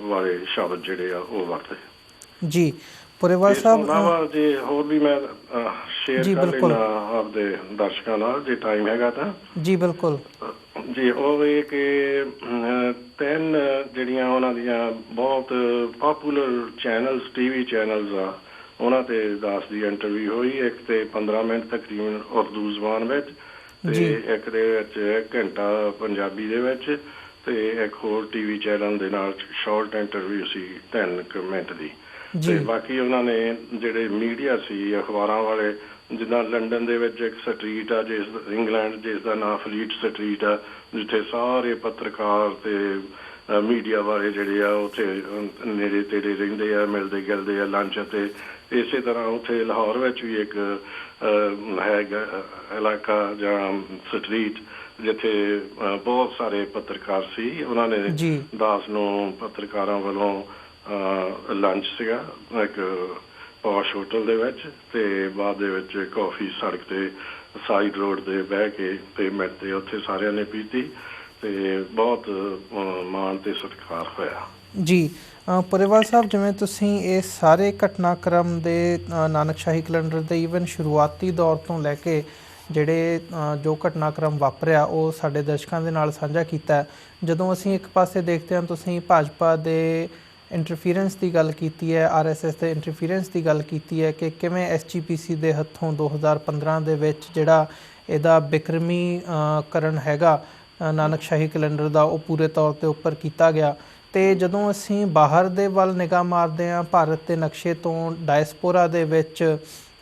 B: ਵਾਲੇ ਸ਼ਬਦ ਜਿਹੜੇ ਆ ਉਹ ਵਰਤੇ।
A: ਜੀ। ਪੁਰੇਵਾਲ ਸਾਹਿਬ
B: ਜੇ ਹੋਰ ਵੀ ਮੈਂ ਸ਼ੇਅਰ ਕਰ। ਲੈਣਾ ਆਪਦੇ ਦਰਸ਼ਕਾਂ ਨਾਲ ਜੇ ਟਾਈਮ ਹੈਗਾ ਤਾਂ
A: ਜੀ ਬਿਲਕੁਲ
B: ਜੀ ਉਹ ਇਹ ਕਿ ਤਿੰਨ ਜਿਹੜੀਆਂ ਉਹਨਾਂ ਦੀਆਂ ਬਹੁਤ ਪਪੂਲਰ ਚੈਨਲਸ ਟੀਵੀ ਚੈਨਲਸ ਆ ਉਹਨਾਂ ਤੇ ਦਾਸ ਦੀ ਇੰਟਰਵਿਊ ਹੋਈ ਇੱਕ ਤੇ 15 ਮਿੰਟ ਤਕਰੀਬਨ ਉਰਦੂ ਜ਼ਬਾਨ ਵਿੱਚ। ਤੇ ਇੱਕ ਦੇ ਵਿੱਚ ਘੰਟਾ ਪੰਜਾਬੀ ਦੇ ਵਿੱਚ ਤੇ ਇੱਕ ਹੋਰ ਟੀਵੀ ਚੈਨਲ ਦੇ ਨਾਲ ਸ਼ਾਰਟ ਇੰਟਰਵਿਊ ਸੀ 3 ਕੁ ਮਿੰਟ ਦੀ ਤੇ ਬਾਕੀ ਉਹਨਾਂ ਨੇ ਜਿਹੜੇ ਮੀਡੀਆ ਸੀ ਅਖਬਾਰਾਂ ਵਾਲੇ ਜਿੱਦਾਂ ਲੰਡਨ ਦੇ ਵਿੱਚ ਇੱਕ ਸਟਰੀਟ ਆ ਜਿਸ ਇੰਗਲੈਂਡ ਜਿਸ ਦਾ ਨਾਮ ਫਲੀਟ ਸਟਰੀਟ ਆ ਜਿੱਥੇ ਸਾਰੇ ਪੱਤਰਕਾਰ ਤੇ ਮੀਡੀਆ ਵਾਲੇ ਜਿਹੜੇ ਆ ਉੱਥੇ ਨੇੜੇ ਤੇੜੇ ਰਹਿੰਦੇ ਆ ਮਿਲਦੇ ਗਿਲਦੇ ਆ ਲੰਚ ਤੇ। ਇਸੇ ਤਰ੍ਹਾਂ ਉੱਥੇ ਲਾਹੌਰ ਵਿੱਚ ਵੀ ਇੱਕ ਹੈਗਾ ਇਲਾਕਾ ਜਾਂ ਸਟਰੀਟ ਜਿੱਥੇ ਬਹੁਤ ਸਾਰੇ ਪੱਤਰਕਾਰ ਸੀ। ਉਹਨਾਂ ਨੇ ਦਾਸ ਨੂੰ ਪੱਤਰਕਾਰਾਂ ਵੱਲੋਂ ਲੰਚ ਸੀਗਾ ਇੱਕ ਪੌਸ਼ ਹੋਟਲ ਦੇ ਵਿੱਚ ਤੇ ਬਾਅਦ ਦੇ ਵਿੱਚ ਕਾਫੀ ਸੜਕ ਤੇ ਸਾਈਡ ਰੋਡ ਤੇ ਬਹਿ ਕੇ ਪੇਮੈਂਟ ਤੇ ਉੱਥੇ ਸਾਰਿਆਂ ਨੇ ਪੀਤੀ ਤੇ ਬਹੁਤ ਮਾਣ ਤੇ ਸਤਿਕਾਰ ਹੋਇਆ।
A: ਜੀ ਅ, ਸਾਹਿਬ ਜਿਵੇਂ ਤੁਸੀਂ ਇਹ ਸਾਰੇ ਘਟਨਾਕ੍ਰਮ ਦੇ ਅ, ਨਾਨਕਸ਼ਾਹੀ ਕੈਲੰਡਰ ਦੇ ਈਵਨ ਸ਼ੁਰੂਆਤੀ ਦੌਰ ਤੋਂ ਲੈ ਕੇ ਜਿਹੜੇ ਜੋ ਘਟਨਾਕ੍ਰਮ ਵਾਪਰਿਆ ਉਹ ਸਾਡੇ ਦਰਸ਼ਕਾਂ ਦੇ ਨਾਲ ਸਾਂਝਾ ਕੀਤਾ। ਜਦੋਂ ਅਸੀਂ ਇੱਕ ਪਾਸੇ ਦੇਖਦੇ ਹਾਂ ਤੁਸੀਂ ਭਾਜਪਾ ਦੇ ਇੰਟਰਫੀਰੈਂਸ ਦੀ ਗੱਲ ਕੀਤੀ ਹੈ ਆਰਐਸਐਸ ਦੇ ਇੰਟਰਫੀਰੈਂਸ ਦੀ ਗੱਲ ਕੀਤੀ ਹੈ ਕਿ ਕਿਵੇਂ ਐਸਜੀਪੀਸੀ ਦੇ ਹੱਥੋਂ 2015 ਦੇ ਵਿੱਚ ਜਿਹੜਾ ਇਹਦਾ ਬਿਕਰਮੀ ਕਰਨ ਹੈਗਾ ਅ, ਨਾਨਕਸ਼ਾਹੀ ਕੈਲੰਡਰ ਦਾ ਉਹ ਪੂਰੇ ਤੌਰ ਤੇ ਉੱਪਰ ਕੀਤਾ ਗਿਆ। ਤੇ ਜਦੋਂ ਅਸੀਂ ਬਾਹਰ ਦੇ ਵੱਲ ਨਿਗਾਹ ਮਾਰਦੇ ਹਾਂ ਭਾਰਤ ਦੇ ਨਕਸ਼ੇ ਤੋਂ ਡਾਇਸਪੋਰਾ ਦੇ ਵਿੱਚ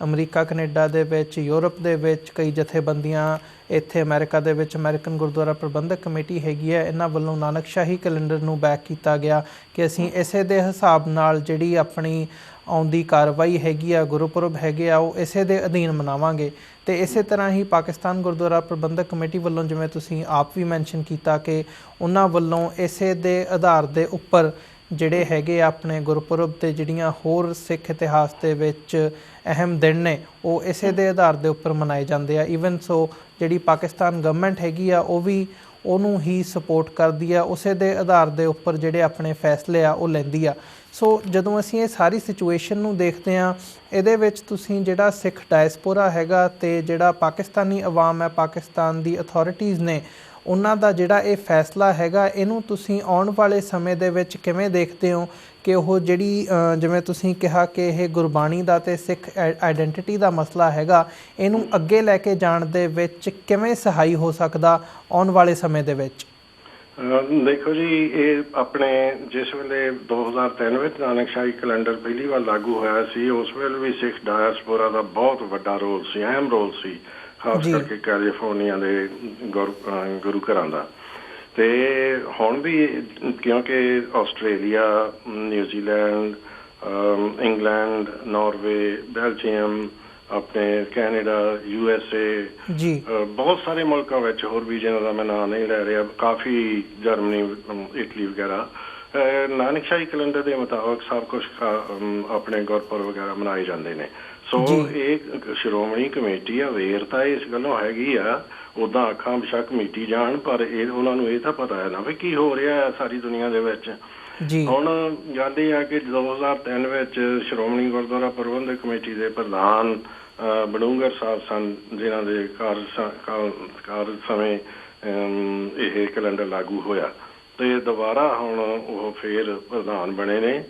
A: ਅਮਰੀਕਾ, ਕੈਨੇਡਾ ਦੇ ਵਿੱਚ, ਯੂਰਪ ਦੇ ਵਿੱਚ ਕਈ ਜਥੇਬੰਦੀਆਂ, ਇੱਥੇ ਅਮਰੀਕਾ ਦੇ ਵਿੱਚ ਅਮਰੀਕਨ ਗੁਰਦੁਆਰਾ ਪ੍ਰਬੰਧਕ ਕਮੇਟੀ ਹੈਗੀ ਹੈ। ਇਹਨਾਂ ਵੱਲੋਂ ਨਾਨਕਸ਼ਾਹੀ ਕੈਲੰਡਰ ਨੂੰ ਬੈਕ ਕੀਤਾ ਗਿਆ ਕਿ ਅਸੀਂ ਇਸੇ ਦੇ ਹਿਸਾਬ ਨਾਲ ਜਿਹੜੀ ਆਪਣੀ ਆਉਂਦੀ ਕਾਰਵਾਈ ਹੈਗੀ ਆ, ਗੁਰਪੁਰਬ ਹੈਗੇ ਆ, ਉਹ ਇਸੇ ਦੇ ਅਧੀਨ ਮਨਾਵਾਂਗੇ। ਤੇ ਇਸੇ ਤਰ੍ਹਾਂ ਹੀ ਪਾਕਿਸਤਾਨ ਗੁਰਦੁਆਰਾ ਪ੍ਰਬੰਧਕ ਕਮੇਟੀ ਵੱਲੋਂ ਜਿਵੇਂ ਤੁਸੀਂ ਆਪ ਵੀ ਮੈਂਸ਼ਨ ਕੀਤਾ ਕਿ ਉਹਨਾਂ ਵੱਲੋਂ ਇਸੇ ਦੇ ਆਧਾਰ ਦੇ ਉੱਪਰ ਜਿਹੜੇ ਹੈਗੇ ਆ ਆਪਣੇ ਗੁਰਪੁਰਬ ਤੇ ਜਿਹੜੀਆਂ ਹੋਰ ਸਿੱਖ ਇਤਿਹਾਸ ਦੇ ਵਿੱਚ ਅਹਿਮ ਦਿਨ ਨੇ, ਉਹ ਇਸੇ ਦੇ ਆਧਾਰ ਦੇ ਉੱਪਰ ਮਨਾਏ ਜਾਂਦੇ ਆ। ਈਵਨ ਸੋ ਜਿਹੜੀ ਪਾਕਿਸਤਾਨ ਗਵਰਨਮੈਂਟ ਹੈਗੀ ਆ, ਉਹ ਵੀ ਉਹਨੂੰ ਹੀ ਸਪੋਰਟ ਕਰਦੀ ਆ। ਉਸੇ ਦੇ ਆਧਾਰ ਦੇ ਉੱਪਰ ਜਿਹੜੇ ਆਪਣੇ ਫੈਸਲੇ ਆ, ਉਹ ਲੈਂਦੀ ਆ। ਸੋ ਜਦੋਂ ਅਸੀਂ ਇਹ ਸਾਰੀ ਸਿਚੁਏਸ਼ਨ ਨੂੰ ਦੇਖਦੇ ਆ, ਇਹਦੇ ਵਿੱਚ ਤੁਸੀਂ ਜਿਹੜਾ ਸਿੱਖ ਡਾਇਸਪੋਰਾ ਹੈਗਾ ਤੇ ਜਿਹੜਾ ਪਾਕਿਸਤਾਨੀ ਆਵਾਮ ਹੈ, ਪਾਕਿਸਤਾਨ ਦੀ ਅਥਾਰਟੀਆਂ ਨੇ ਉਹਨਾਂ ਦਾ ਜਿਹੜਾ ਇਹ ਫੈਸਲਾ ਹੈਗਾ, ਇਹਨੂੰ ਤੁਸੀਂ ਆਉਣ ਵਾਲੇ ਸਮੇਂ ਦੇ ਵਿੱਚ ਕਿਵੇਂ ਦੇਖਦੇ ਹੋ ਕਿ ਉਹ ਜਿਹੜੀ ਜਿਵੇਂ ਤੁਸੀਂ ਕਿਹਾ ਕਿ ਇਹ ਗੁਰਬਾਣੀ ਦਾ ਤੇ ਸਿੱਖ ਆਇਡੈਂਟੀਟੀ ਦਾ ਮਸਲਾ ਹੈਗਾ, ਇਹਨੂੰ ਅੱਗੇ ਲੈ ਕੇ ਜਾਣ ਦੇ ਵਿੱਚ ਕਿਵੇਂ ਸਹਾਈ ਹੋ ਸਕਦਾ ਆਉਣ ਵਾਲੇ ਸਮੇਂ ਦੇ ਵਿੱਚ?
B: ਦੇਖੋ ਜੀ, ਇਹ ਆਪਣੇ ਜਿਸ ਵੇਲੇ 2003 ਵਿੱਚ ਨਾਨਕਸ਼ਾਹੀ ਕੈਲੰਡਰ ਪਹਿਲੀ ਵਾਰ ਲਾਗੂ ਹੋਇਆ ਸੀ, ਉਸ ਵੇਲੇ ਵੀ ਸਿੱਖ ਡਾਇਸਪੋਰਾ ਦਾ ਬਹੁਤ ਵੱਡਾ ਰੋਲ ਸੀ, ਅਹਿਮ ਰੋਲ ਸੀ। ਖਾਸ। ਕਰਕੇ ਕੈਲੀਫੋਰਨੀਆ ਦੇ ਗੁਰੂ ਘਰਾਂ ਦਾ। ਤੇ ਹੁਣ ਵੀ ਕਿਉਂਕਿ Australia New Zealand England Norway Belgium ਆਪਣੇ ਕੈਨੇਡਾ ਯੂ ਐਸ ਏ
A: ਜੀ।
B: ਬਹੁਤ ਸਾਰੇ ਮੁਲਕਾਂ ਵਿੱਚ ਹੋਰ ਵੀ ਜਿਹਨਾਂ ਦਾ ਮੈਂ ਨਾਮ ਨਹੀਂ ਲੈ ਰਿਹਾ ਕਾਫੀ ਜਰਮਨੀ ਇਟਲੀ ਵਗੈਰਾ ਨਾਨਕਸ਼ਾਹੀ ਕੈਲੰਡਰ ਦੇ ਮੁਤਾਬਕ ਸਭ ਕੁਝ ਆਪਣੇ ਗੁਰਪੁਰਬ ਵਗੈਰਾ ਮਨਾਏ ਜਾਂਦੇ ਨੇ। ਸੋ। ਇਹ ਸ਼੍ਰੋਮਣੀ ਕਮੇਟੀ ਆ ਵੇਰ ਤਾਂ ਇਸ ਗੱਲੋਂ ਹੈਗੀ ਆ ਉਦਾਂ ਅੱਖਾਂ ਬਿਸ਼ੱਕ ਮੀਟੀ ਜਾਣ ਪਰ ਇਹ ਉਹਨਾਂ ਨੂੰ ਇਹ ਤਾਂ ਪਤਾ ਹੈ ਨਾ ਵੀ ਕੀ ਹੋ ਰਿਹਾ ਹੈ ਸਾਰੀ ਦੁਨੀਆ ਦੇ ਵਿੱਚ।
A: ਜੀ।
B: ਹੁਣ ਗੱਲ ਇਹ ਆ ਕਿ 2003 ਵਿੱਚ ਸ਼੍ਰੋਮਣੀ ਗੁਰਦੁਆਰਾ ਪ੍ਰਬੰਧਕ ਕਮੇਟੀ ਦੇ ਪ੍ਰਧਾਨ ਬਡੂੰਗਰ ਸਾਹਿਬ ਸਨ ਜਿਨ੍ਹਾਂ ਦੇ ਕਾਰਜ ਸਮੇਂ ਇਹ ਕੈਲੰਡਰ ਲਾਗੂ ਹੋਇਆ। ਤੇ ਦੁਬਾਰਾ ਹੁਣ ਉਹ ਫੇਰ ਪ੍ਰਧਾਨ ਬਣੇ ਨੇ।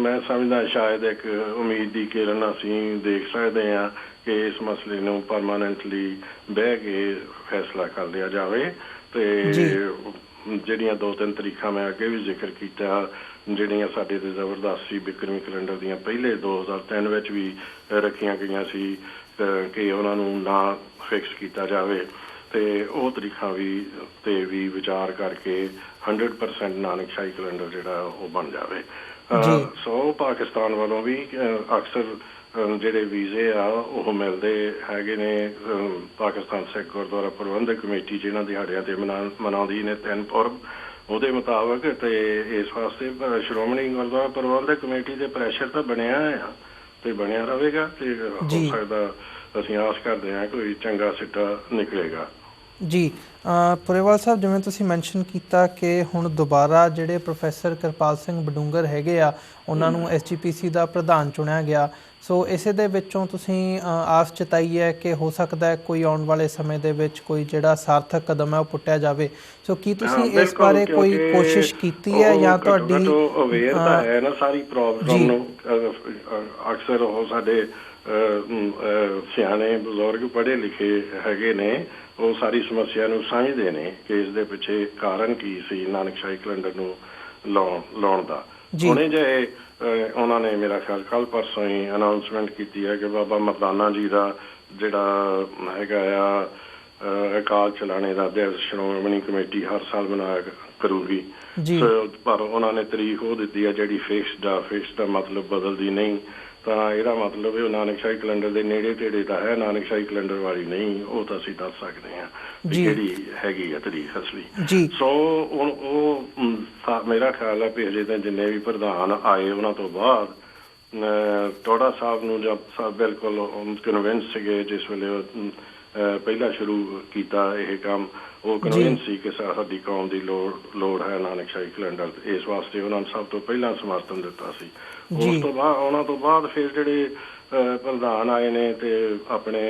B: ਮੈਂ ਸਮਝਦਾ ਸ਼ਾਇਦ ਇੱਕ ਉਮੀਦ ਦੀ ਕਿਰਨ ਅਸੀਂ ਦੇਖ ਸਕਦੇ ਹਾਂ ਕਿ ਇਸ ਮਸਲੇ ਨੂੰ ਪਰਮਾਨੈਂਟਲੀ ਬਹਿ ਕੇ ਫੈਸਲਾ ਕਰ ਲਿਆ ਜਾਵੇ ਤੇ। ਜਿਹੜੀਆਂ ਦੋ ਤਿੰਨ ਤਰੀਕਾਂ ਮੈਂ ਅੱਗੇ ਵੀ ਜ਼ਿਕਰ ਕੀਤਾ ਜਿਹੜੀਆਂ ਸਾਡੇ ਤੇ ਜ਼ਬਰਦਸਤ ਸੀ ਬਿਕਰਮੀ ਕੈਲੰਡਰ ਦੀਆਂ ਪਹਿਲੇ 2003 ਵਿੱਚ ਵੀ ਰੱਖੀਆਂ ਗਈਆਂ ਸੀ ਕਿ ਉਹਨਾਂ ਨੂੰ ਨਾ ਫਿਕਸ ਕੀਤਾ ਜਾਵੇ ਤੇ ਉਹ ਤਰੀਕਾਂ ਵੀ ਤੇ ਵੀ ਵਿਚਾਰ ਕਰਕੇ 100% ਨਾਨਕ ਸ਼ਾਹੀ ਕੈਲੰਡਰ ਜਿਹੜਾ ਉਹ ਬਣ ਜਾਵੇ। ਸੋ ਪਾਕਿਸਤਾਨ ਵੱਲੋਂ ਵੀ ਅਕਸਰ ਜਿਹੜੇ ਵੀਜ਼ੇ ਆ ਉਹ ਮਿਲਦੇ ਹੈਗੇ ਨੇ ਪਾਕਿਸਤਾਨ ਸਿੱਖ ਗੁਰਦੁਆਰਾ ਪ੍ਰਬੰਧਕ ਕਮੇਟੀ ਜਿਨ੍ਹਾਂ ਦਿਹਾੜਿਆਂ ਤੇ ਮਨਾ- ਮਨਾਉਂਦੀ ਨੇ ਤਿੰਨ ਪੁਰਬ ਉਹਦੇ ਮੁਤਾਬਕ ਤੇ ਇਸ ਵਾਸਤੇ ਸ਼੍ਰੋਮਣੀ ਗੁਰਦੁਆਰਾ ਪ੍ਰਬੰਧਕ ਕਮੇਟੀ ਦੇ ਪ੍ਰੈਸ਼ਰ ਤਾਂ ਬਣਿਆ ਆ ਤੇ ਬਣਿਆ ਰਹੇਗਾ ਤੇ ਹੋ। ਸਕਦਾ ਅਸੀਂ ਆਸ ਕਰਦੇ ਹਾਂ ਕੋਈ ਚੰਗਾ ਸਿੱਟਾ ਨਿਕਲੇਗਾ
A: ਜੀ ਪੁਰੇਵਾਲ ਸਾਹਿਬ ਜਿਵੇਂ ਤੁਸੀਂ ਮੈਂਸ਼ਨ ਕੀਤਾ ਕਿ ਹੁਣ ਦੁਬਾਰਾ ਜਿਹੜੇ ਪ੍ਰੋਫੈਸਰ ਕਿਰਪਾਲ ਸਿੰਘ ਬਡੂੰਗਰ ਹੈਗੇ ਆ ਉਹਨਾਂ ਨੂੰ ਐਸਜੀਪੀਸੀ ਦਾ ਪ੍ਰਧਾਨ ਚੁਣਿਆ ਗਿਆ। ਸੋ ਇਸੇ ਦੇ ਵਿੱਚੋਂ ਤੁਸੀਂ ਆਸ ਜਤਾਈ ਹੈ ਕਿ ਹੋ ਸਕਦਾ ਹੈ ਕੋਈ ਆਉਣ ਵਾਲੇ ਸਮੇਂ ਦੇ ਵਿੱਚ ਕੋਈ ਜਿਹੜਾ ਸਾਰਥਕ ਕਦਮ ਹੈ ਉਹ ਪੁੱਟਿਆ ਜਾਵੇ। ਸੋ ਕੀ ਤੁਸੀਂ ਇਸ ਬਾਰੇ ਕੋਈ ਕੋਸ਼ਿਸ਼ ਕੀਤੀ ਹੈ ਜਾਂ ਤੁਹਾਡੀ
B: ਅਵੇਅਰ ਤਾਂ ਹੈ ਨਾ ਸਾਰੀ। ਪ੍ਰੋਬਲਮ ਨੂੰ ਅਕਸਰ ਉਹ ਸਾਡੇ ਸਿਆਣੇ ਬਜ਼ੁਰਗ ਪੜ੍ਹੇ ਲਿਖੇ ਹੈਗੇ ਨੇ। ਉਹ ਸਾਰੀ ਸਮੱਸਿਆ ਨੂੰ ਸਮਝਦੇ ਨੇ ਕਿ ਇਸ ਦੇ ਪਿੱਛੇ ਕਾਰਨ ਕੀ ਸੀ ਨਾਨਕ ਸ਼ਾਹੀ ਕੈਲੰਡਰ ਨੂੰ ਲਾਉਣ ਲਾਉਣ ਦਾ। ਹੁਣੇ ਜੇ ਉਹਨਾਂ ਨੇ ਮੇਰਾ ਖਿਆਲ ਕੱਲ ਪਰਸੋਂ ਹੀ ਅਨਾਉਂਸਮੈਂਟ ਕੀਤੀ ਹੈ ਕਿ ਬਾਬਾ ਮਰਦਾਨਾ ਜੀ ਦਾ ਜਿਹੜਾ ਹੈਗਾ ਆ ਅਕਾਲ ਚਲਾਣੇ ਦਾ ਦਿਵਸ ਸ਼੍ਰੋਮਣੀ ਕਮੇਟੀ ਹਰ ਸਾਲ ਮਨਾਇਆ ਕਰੂਗੀ। ਸੋ, ਪਰ ਉਹਨਾਂ ਨੇ ਤਰੀਕ ਉਹ ਦਿੱਤੀ ਹੈ ਜਿਹੜੀ ਫਿਕਸਡ ਆ ਫਿਕਸ ਦਾ ਮਤਲਬ ਬਦਲਦੀ ਨਹੀਂ ਤਾਂ ਇਹਦਾ ਮਤਲਬ ਇਹ ਨਾਨਕ ਸ਼ਾਹੀ ਕੈਲੰਡਰ ਦੇ ਨੇੜੇ ਤੇੜੇ ਤਾਂ ਹੈ ਨਾਨਕ ਸ਼ਾਹੀ ਕੈਲੰਡਰ ਵਾਲੀ ਨਹੀਂ ਉਹ ਤਾਂ ਅਸੀਂ ਦੱਸ ਸਕਦੇ ਹਾਂ ਵੀ। ਕਿਹੜੀ ਹੈਗੀ ਆ ਤਰੀਕ ਅਸਲੀ ਸੋ ਹੁਣ ਉਹ ਮੇਰਾ ਖਿਆਲ ਹੈ ਵੀ ਹਜੇ ਤਾਂ ਜਿੰਨੇ ਵੀ ਪ੍ਰਧਾਨ ਆਏ ਉਹਨਾਂ ਤੋਂ ਬਾਅਦ ਟੋੜਾ ਸਾਹਿਬ ਨੂੰ ਜਦ ਸਾਹਿਬ ਬਿਲਕੁਲ ਕਨਵਿੰਸ ਸੀਗੇ ਜਿਸ ਵੇਲੇ ਉਹ, ਪਹਿਲਾਂ ਸ਼ੁਰੂ ਕੀਤਾ ਇਹ ਕੰਮ ਉਹ ਕਨਵਿੰਸ ਸੀ ਕਿ ਸਾਡੀ ਕੌਮ ਦੀ ਲੋੜ ਲੋੜ ਹੈ ਨਾਨਕ ਸ਼ਾਹੀ ਕੈਲੰਡਰ ਇਸ ਵਾਸਤੇ ਉਹਨਾਂ ਨੇ ਸਭ ਤੋਂ ਪਹਿਲਾਂ ਸਮਰਥਨ ਦਿੱਤਾ ਸੀ। ਉਸ ਤੋਂ ਬਾਅਦ ਉਹਨਾਂ ਤੋਂ ਬਾਅਦ ਫਿਰ ਜਿਹੜੇ ਪ੍ਰਧਾਨ ਆਏ ਨੇ ਤੇ ਆਪਣੇ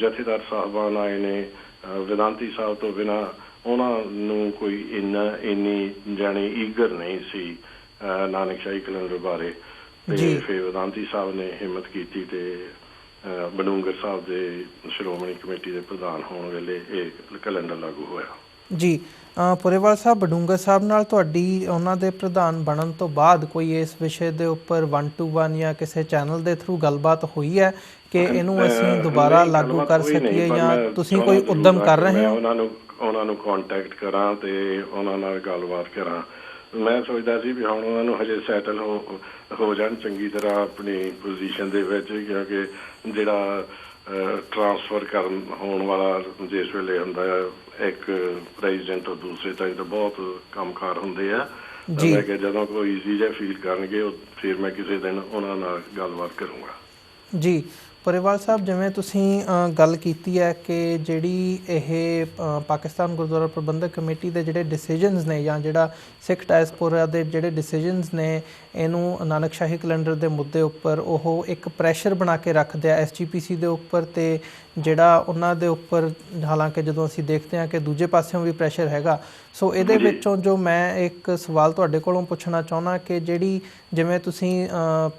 B: ਜਥੇਦਾਰ ਸਾਹਿਬਾਨ ਆਏ ਨੇ ਵਿਦਾਂਤੀ ਸਾਹਿਬ ਤੋਂ ਬਿਨਾ ਉਹਨਾਂ ਨੂੰ ਕੋਈ ਇੰਨਾ ਇੰਨੀ ਜਾਣੀ ਈਗਰ ਨਹੀਂ ਸੀ ਨਾਨਕ ਸ਼ਾਹੀ ਕੈਲੰਡਰ ਬਾਰੇ।
A: ਜੀ।
B: ਤੇ ਫਿਰ ਵਿਦਾਂਤੀ ਸਾਹਿਬ ਨੇ ਹਿੰਮਤ ਕੀਤੀ ਤੇ ਅਹ, ਬਡੂੰਗਰ ਸਾਹਿਬ ਦੇ ਸ਼੍ਰੋਮਣੀ ਕਮੇਟੀ ਦੇ ਪ੍ਰਧਾਨ ਹੋਣ ਵੇਲੇ ਇਹ ਕੈਲੰਡਰ ਲਾਗੂ ਹੋਇਆ।
A: ਜੀ ਪੁਰੇਵਾਲ ਸਾਹਿਬ ਬਡੂੰਗਰ ਸਾਹਿਬ ਨਾਲ ਤੁਹਾਡੀ ਉਹਨਾਂ ਦੇ ਪ੍ਰਧਾਨ ਬਣਨ ਤੋਂ ਬਾਅਦ ਕੋਈ ਇਸ ਵਿਸ਼ੇ ਦੇ ਉੱਪਰ 1 ਟੂ 1 ਜਾਂ ਕਿਸੇ ਚੈਨਲ ਦੇ ਥਰੂ ਗੱਲਬਾਤ ਹੋਈ ਹੈ ਕਿ ਇਹਨੂੰ ਅਸੀਂ ਦੁਬਾਰਾ ਲਾਗੂ ਕਰ ਸਕੀਏ ਜਾਂ ਤੁਸੀਂ ਕੋਈ ਉਦਮ ਕਰ ਰਹੇ ਹੋ?
B: ਉਹਨਾਂ ਨੂੰ ਉਹਨਾਂ ਨੂੰ ਕੰਟੈਕਟ ਕਰਾਂ ਤੇ ਉਹਨਾਂ ਨਾਲ ਗੱਲਬਾਤ ਕਰਾਂ। ਮੈਂ ਸੋਚਦਾ ਸੀ ਵੀ ਹੁਣ ਉਹਨਾਂ ਨੂੰ ਹਜੇ ਸੈਟਲ ਹੋ ਹੋ ਜਾਣ ਚੰਗੀ ਤਰ੍ਹਾਂ ਆਪਣੀ ਪੋਜੀਸ਼ਨ ਦੇ ਵਿੱਚ ਕਿਉਂਕਿ ਜਿਹੜਾ ਟਰਾਂਸਫਰ ਕਰਨ ਹੋਣ ਵਾਲਾ ਜਿਸ ਵੇਲੇ ਹੁੰਦਾ ਹੈ ਇੱਕ ਪ੍ਰੈਜ਼ੀਡੈਂਟ ਤੋਂ ਦੂਸਰੇ ਤਾਈਂ ਤਾਂ ਬਹੁਤ ਕੰਮਕਾਰ ਹੁੰਦੇ ਆ। ਮੈਂ ਕਿ ਜਦੋਂ ਕੋਈ ਈਜ਼ੀ ਜਿਹਾ ਫੀਲ ਕਰਨਗੇ ਉਹ ਫਿਰ ਮੈਂ ਕਿਸੇ ਦਿਨ ਉਹਨਾਂ ਨਾਲ ਗੱਲਬਾਤ ਕਰੂੰਗਾ।
A: ਜੀ। ਪਰਿਵਾਰ ਸਾਹਿਬ, ਜਿਵੇਂ ਤੁਸੀਂ ਗੱਲ ਕੀਤੀ ਹੈ ਕਿ ਜਿਹੜੀ ਇਹ ਪਾਕਿਸਤਾਨ ਗੁਰਦੁਆਰਾ ਪ੍ਰਬੰਧਕ ਕਮੇਟੀ ਦੇ ਜਿਹੜੇ ਡਿਸੀਜਨਸ ਨੇ ਜਾਂ ਜਿਹੜਾ ਸਿੱਖ ਡਾਇਸਪੋਰਾ ਦੇ ਜਿਹੜੇ ਡਿਸੀਜਨਸ ਨੇ, ਇਹਨੂੰ ਨਾਨਕ ਸ਼ਾਹੀ ਕੈਲੰਡਰ ਦੇ ਮੁੱਦੇ ਉੱਪਰ ਉਹ ਇੱਕ ਪ੍ਰੈਸ਼ਰ ਬਣਾ ਕੇ ਰੱਖਦੇ ਆ ਐਸਜੀਪੀਸੀ ਦੇ ਉੱਪਰ ਤੇ ਜਿਹੜਾ ਉਹਨਾਂ ਦੇ ਉੱਪਰ, ਹਾਲਾਂਕਿ ਜਦੋਂ ਅਸੀਂ ਦੇਖਦੇ ਹਾਂ ਕਿ ਦੂਜੇ ਪਾਸਿਓਂ ਵੀ ਪ੍ਰੈਸ਼ਰ ਹੈਗਾ। ਸੋ ਇਹਦੇ ਵਿੱਚੋਂ ਜੋ ਮੈਂ ਇੱਕ ਸਵਾਲ ਤੁਹਾਡੇ ਕੋਲੋਂ ਪੁੱਛਣਾ ਚਾਹੁੰਦਾ ਕਿ ਜਿਹੜੀ ਜਿਵੇਂ ਤੁਸੀਂ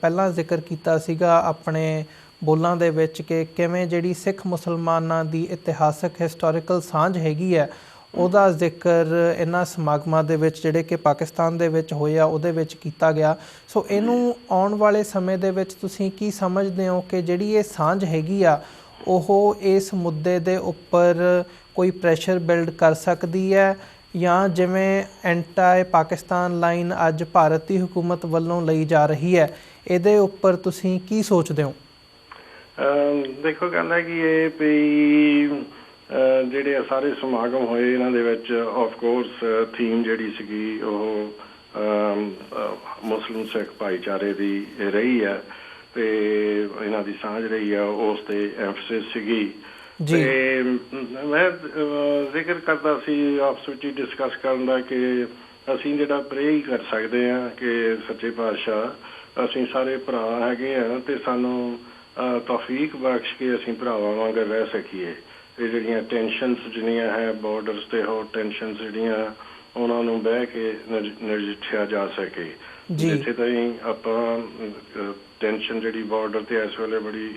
A: ਪਹਿਲਾਂ ਜ਼ਿਕਰ ਕੀਤਾ ਸੀਗਾ ਆਪਣੇ ਬੋਲਾਂ ਦੇ ਵਿੱਚ ਕਿ ਕਿਵੇਂ ਜਿਹੜੀ ਸਿੱਖ ਮੁਸਲਮਾਨਾਂ ਦੀ ਇਤਿਹਾਸਕ ਹਿਸਟੋਰੀਕਲ ਸਾਂਝ ਹੈਗੀ ਹੈ, ਉਹਦਾ ਜ਼ਿਕਰ ਇਹਨਾਂ ਸਮਾਗਮਾਂ ਦੇ ਵਿੱਚ ਜਿਹੜੇ ਕਿ ਪਾਕਿਸਤਾਨ ਦੇ ਵਿੱਚ ਹੋਏ ਆ, ਉਹਦੇ ਵਿੱਚ ਕੀਤਾ ਗਿਆ। ਸੋ ਇਹਨੂੰ ਆਉਣ ਵਾਲੇ ਸਮੇਂ ਦੇ ਵਿੱਚ ਤੁਸੀਂ ਕੀ ਸਮਝਦੇ ਹੋ ਕਿ ਜਿਹੜੀ ਇਹ ਸਾਂਝ ਹੈਗੀ ਆ, ਉਹ ਇਸ ਮੁੱਦੇ ਦੇ ਉੱਪਰ ਕੋਈ ਪ੍ਰੈਸ਼ਰ ਬਿਲਡ ਕਰ ਸਕਦੀ ਹੈ ਜਾਂ ਜਿਵੇਂ ਐਂਟਾਈ ਪਾਕਿਸਤਾਨ ਲਾਈਨ ਅੱਜ ਭਾਰਤੀ ਹਕੂਮਤ ਵੱਲੋਂ ਲਈ ਜਾ ਰਹੀ ਹੈ, ਇਹਦੇ ਉੱਪਰ ਤੁਸੀਂ ਕੀ ਸੋਚਦੇ ਹੋ?
B: ਦੇਖੋ ਗੱਲ ਹੈ ਕਿ ਇਹ ਵੀ ਜਿਹੜੇ ਸਾਰੇ ਸਮਾਗਮ ਹੋਏ ਇਹਨਾਂ ਦੇ ਵਿੱਚ ਆਫ ਕੋਰਸ ਥੀਮ ਜਿਹੜੀ ਸੀਗੀ ਉਹ ਮੁਸਲਿਮ ਸਿੱਖ ਭਾਈਚਾਰੇ ਦੀ ਰਹੀ ਹੈ ਤੇ ਇਹਨਾਂ ਦੀ ਸਾਂਝ ਰਹੀ ਹੈ ਉਸ ਤੇ ਐਮਫਸਿਸ ਸੀਗੀ
A: ਜੀ।
B: ਤੇ ਮ, ਜ਼ਿਕਰ ਕਰਦਾ ਸੀ ਆਪਸ ਵਿੱਚ ਡਿਸਕਸ ਕਰਨ ਦਾ ਕਿ ਅਸੀਂ ਜਿਹੜਾ ਪ੍ਰੇ ਹੀ ਕਰ ਸਕਦੇ ਹਾਂ ਕਿ ਸੱਚੇ ਪਾਤਸ਼ਾਹ ਅਸੀਂ ਸਾਰੇ ਭਰਾ ਹੈਗੇ ਆ ਤੇ ਸਾਨੂੰ ਤੌਫੀਕ ਬਖਸ਼ ਕੇ ਅਸੀਂ ਭਰਾਵਾਂ ਵਾਂਗ ਰਹਿ ਸਕੀਏ। ਇਹ ਜਿਹੜੀਆਂ ਟੈਨਸ਼ਨਸ ਜਿਹੜੀਆਂ ਹੈ ਬਾਰਡਰਸ ਤੇ ਹੋਰ ਟੈਨਸ਼ਨਸ ਜਿਹੜੀਆਂ ਉਹਨਾਂ ਨੂੰ ਬਹਿ ਕੇ ਨਜ- ਨਜਿੱਠਿਆ ਜਾ ਸਕੇ। ਜਿੱਥੇ ਤਾਈਂ ਆਪਾਂ ਟੈਨਸ਼ਨ ਜਿਹੜੀ ਬਾਰਡਰ ਤੇ ਇਸ ਵੇਲੇ ਬੜੀ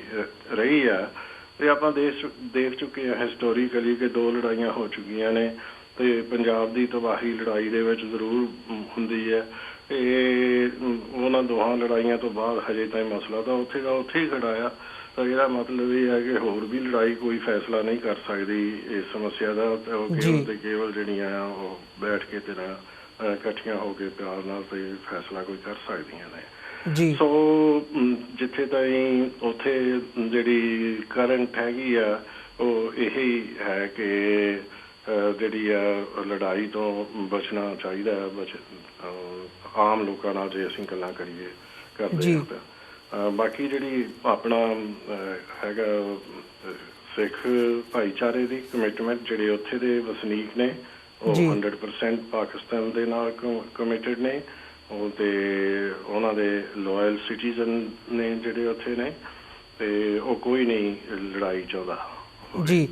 B: ਰਹੀ ਆ। ਤੇ ਆਪਾਂ ਦੇਖ ਦੇਖ ਚੁੱਕੇ ਹਾਂ ਹਿਸਟੋਰੀਕਲੀ ਕਿ ਦੋ ਲੜਾਈਆਂ ਹੋ ਚੁੱਕੀਆਂ ਨੇ। ਤੇ ਪੰਜਾਬ ਦੀ ਤਬਾਹੀ ਲੜਾਈ ਦੇ ਵਿੱਚ ਜ਼ਰੂਰ ਹੁੰਦੀ ਹੈ। ਇਹ ਮ, ਉਹਨਾਂ ਦੋਹਾਂ ਲੜਾਈਆਂ ਤੋਂ ਬਾਅਦ ਹਜੇ ਤਾਈਂ ਮਸਲਾ ਤਾਂ ਉੱਥੇ ਦਾ ਉੱਥੇ ਹੀ ਖੜਾ ਆ। ਤਾਂ ਇਹਦਾ ਮਤਲਬ ਇਹ ਹੈ ਕਿ ਹੋਰ ਵੀ ਲੜਾਈ ਕੋਈ ਫੈਸਲਾ ਨਹੀਂ ਕਰ ਸਕਦੀ ਇਸ ਸਮੱਸਿਆ ਦਾ। ਤੇ ਉਹ। ਕੇਵਲ ਤੇ ਕੇਵਲ ਜਿਹੜੀਆਂ ਆ ਉਹ ਬੈਠ ਕੇ ਤੇ ਅਹ, ਇਕੱਠੀਆਂ ਹੋ ਕੇ ਪਿਆਰ ਨਾਲ ਤੇ ਫੈਸਲਾ ਕੋਈ ਕਰ ਸਕਦੀਆਂ ਨੇ।
A: ਜੀ।
B: ਸੋ ਜਿੱਥੇ ਤਾਈਂ ਉੱਥੇ ਜਿਹੜੀ ਕਰੰਟ ਹੈਗੀ ਆ ਉਹ ਇਹੀ ਹੈ ਕਿ ਜਿਹੜੀ ਆ ਲੜਾਈ ਤੋਂ ਬਚਣਾ ਚਾਹੀਦਾ ਹੈ ਬਚ ਆਮ ਲੋਕਾਂ ਨਾਲ ਜੇ ਅਸੀਂ ਗੱਲਾਂ ਕਰੀਏ ਕਰਦੇ। ਹਾਂ ਤਾਂ ਬਾਕੀ ਜਿਹੜੀ ਆਪਣਾ ਹੈਗਾ ਸਿੱਖ ਭਾਈਚਾਰੇ ਦੀ ਕਮਿਟਮੈਂਟ ਜਿਹੜੇ ਉੱਥੇ ਦੇ ਵਸਨੀਕ ਨੇ ਉਹ
A: ਜੀ।
B: 100% ਪਾਕਿਸਤਾਨ ਦੇ ਨਾਲ ਕਮਿਟਡ ਨੇ ਉਹ ਤੇ ਉਹਨਾਂ ਦੇ ਲਾਇਲ ਸਿਟੀਜ਼ਨ ਨੇ ਜਿਹੜੇ ਉੱਥੇ ਨੇ ਤੇ ਉਹ ਕੋਈ ਨਹੀਂ ਲੜਾਈ ਚਾਹੁੰਦਾ
A: ਜੀ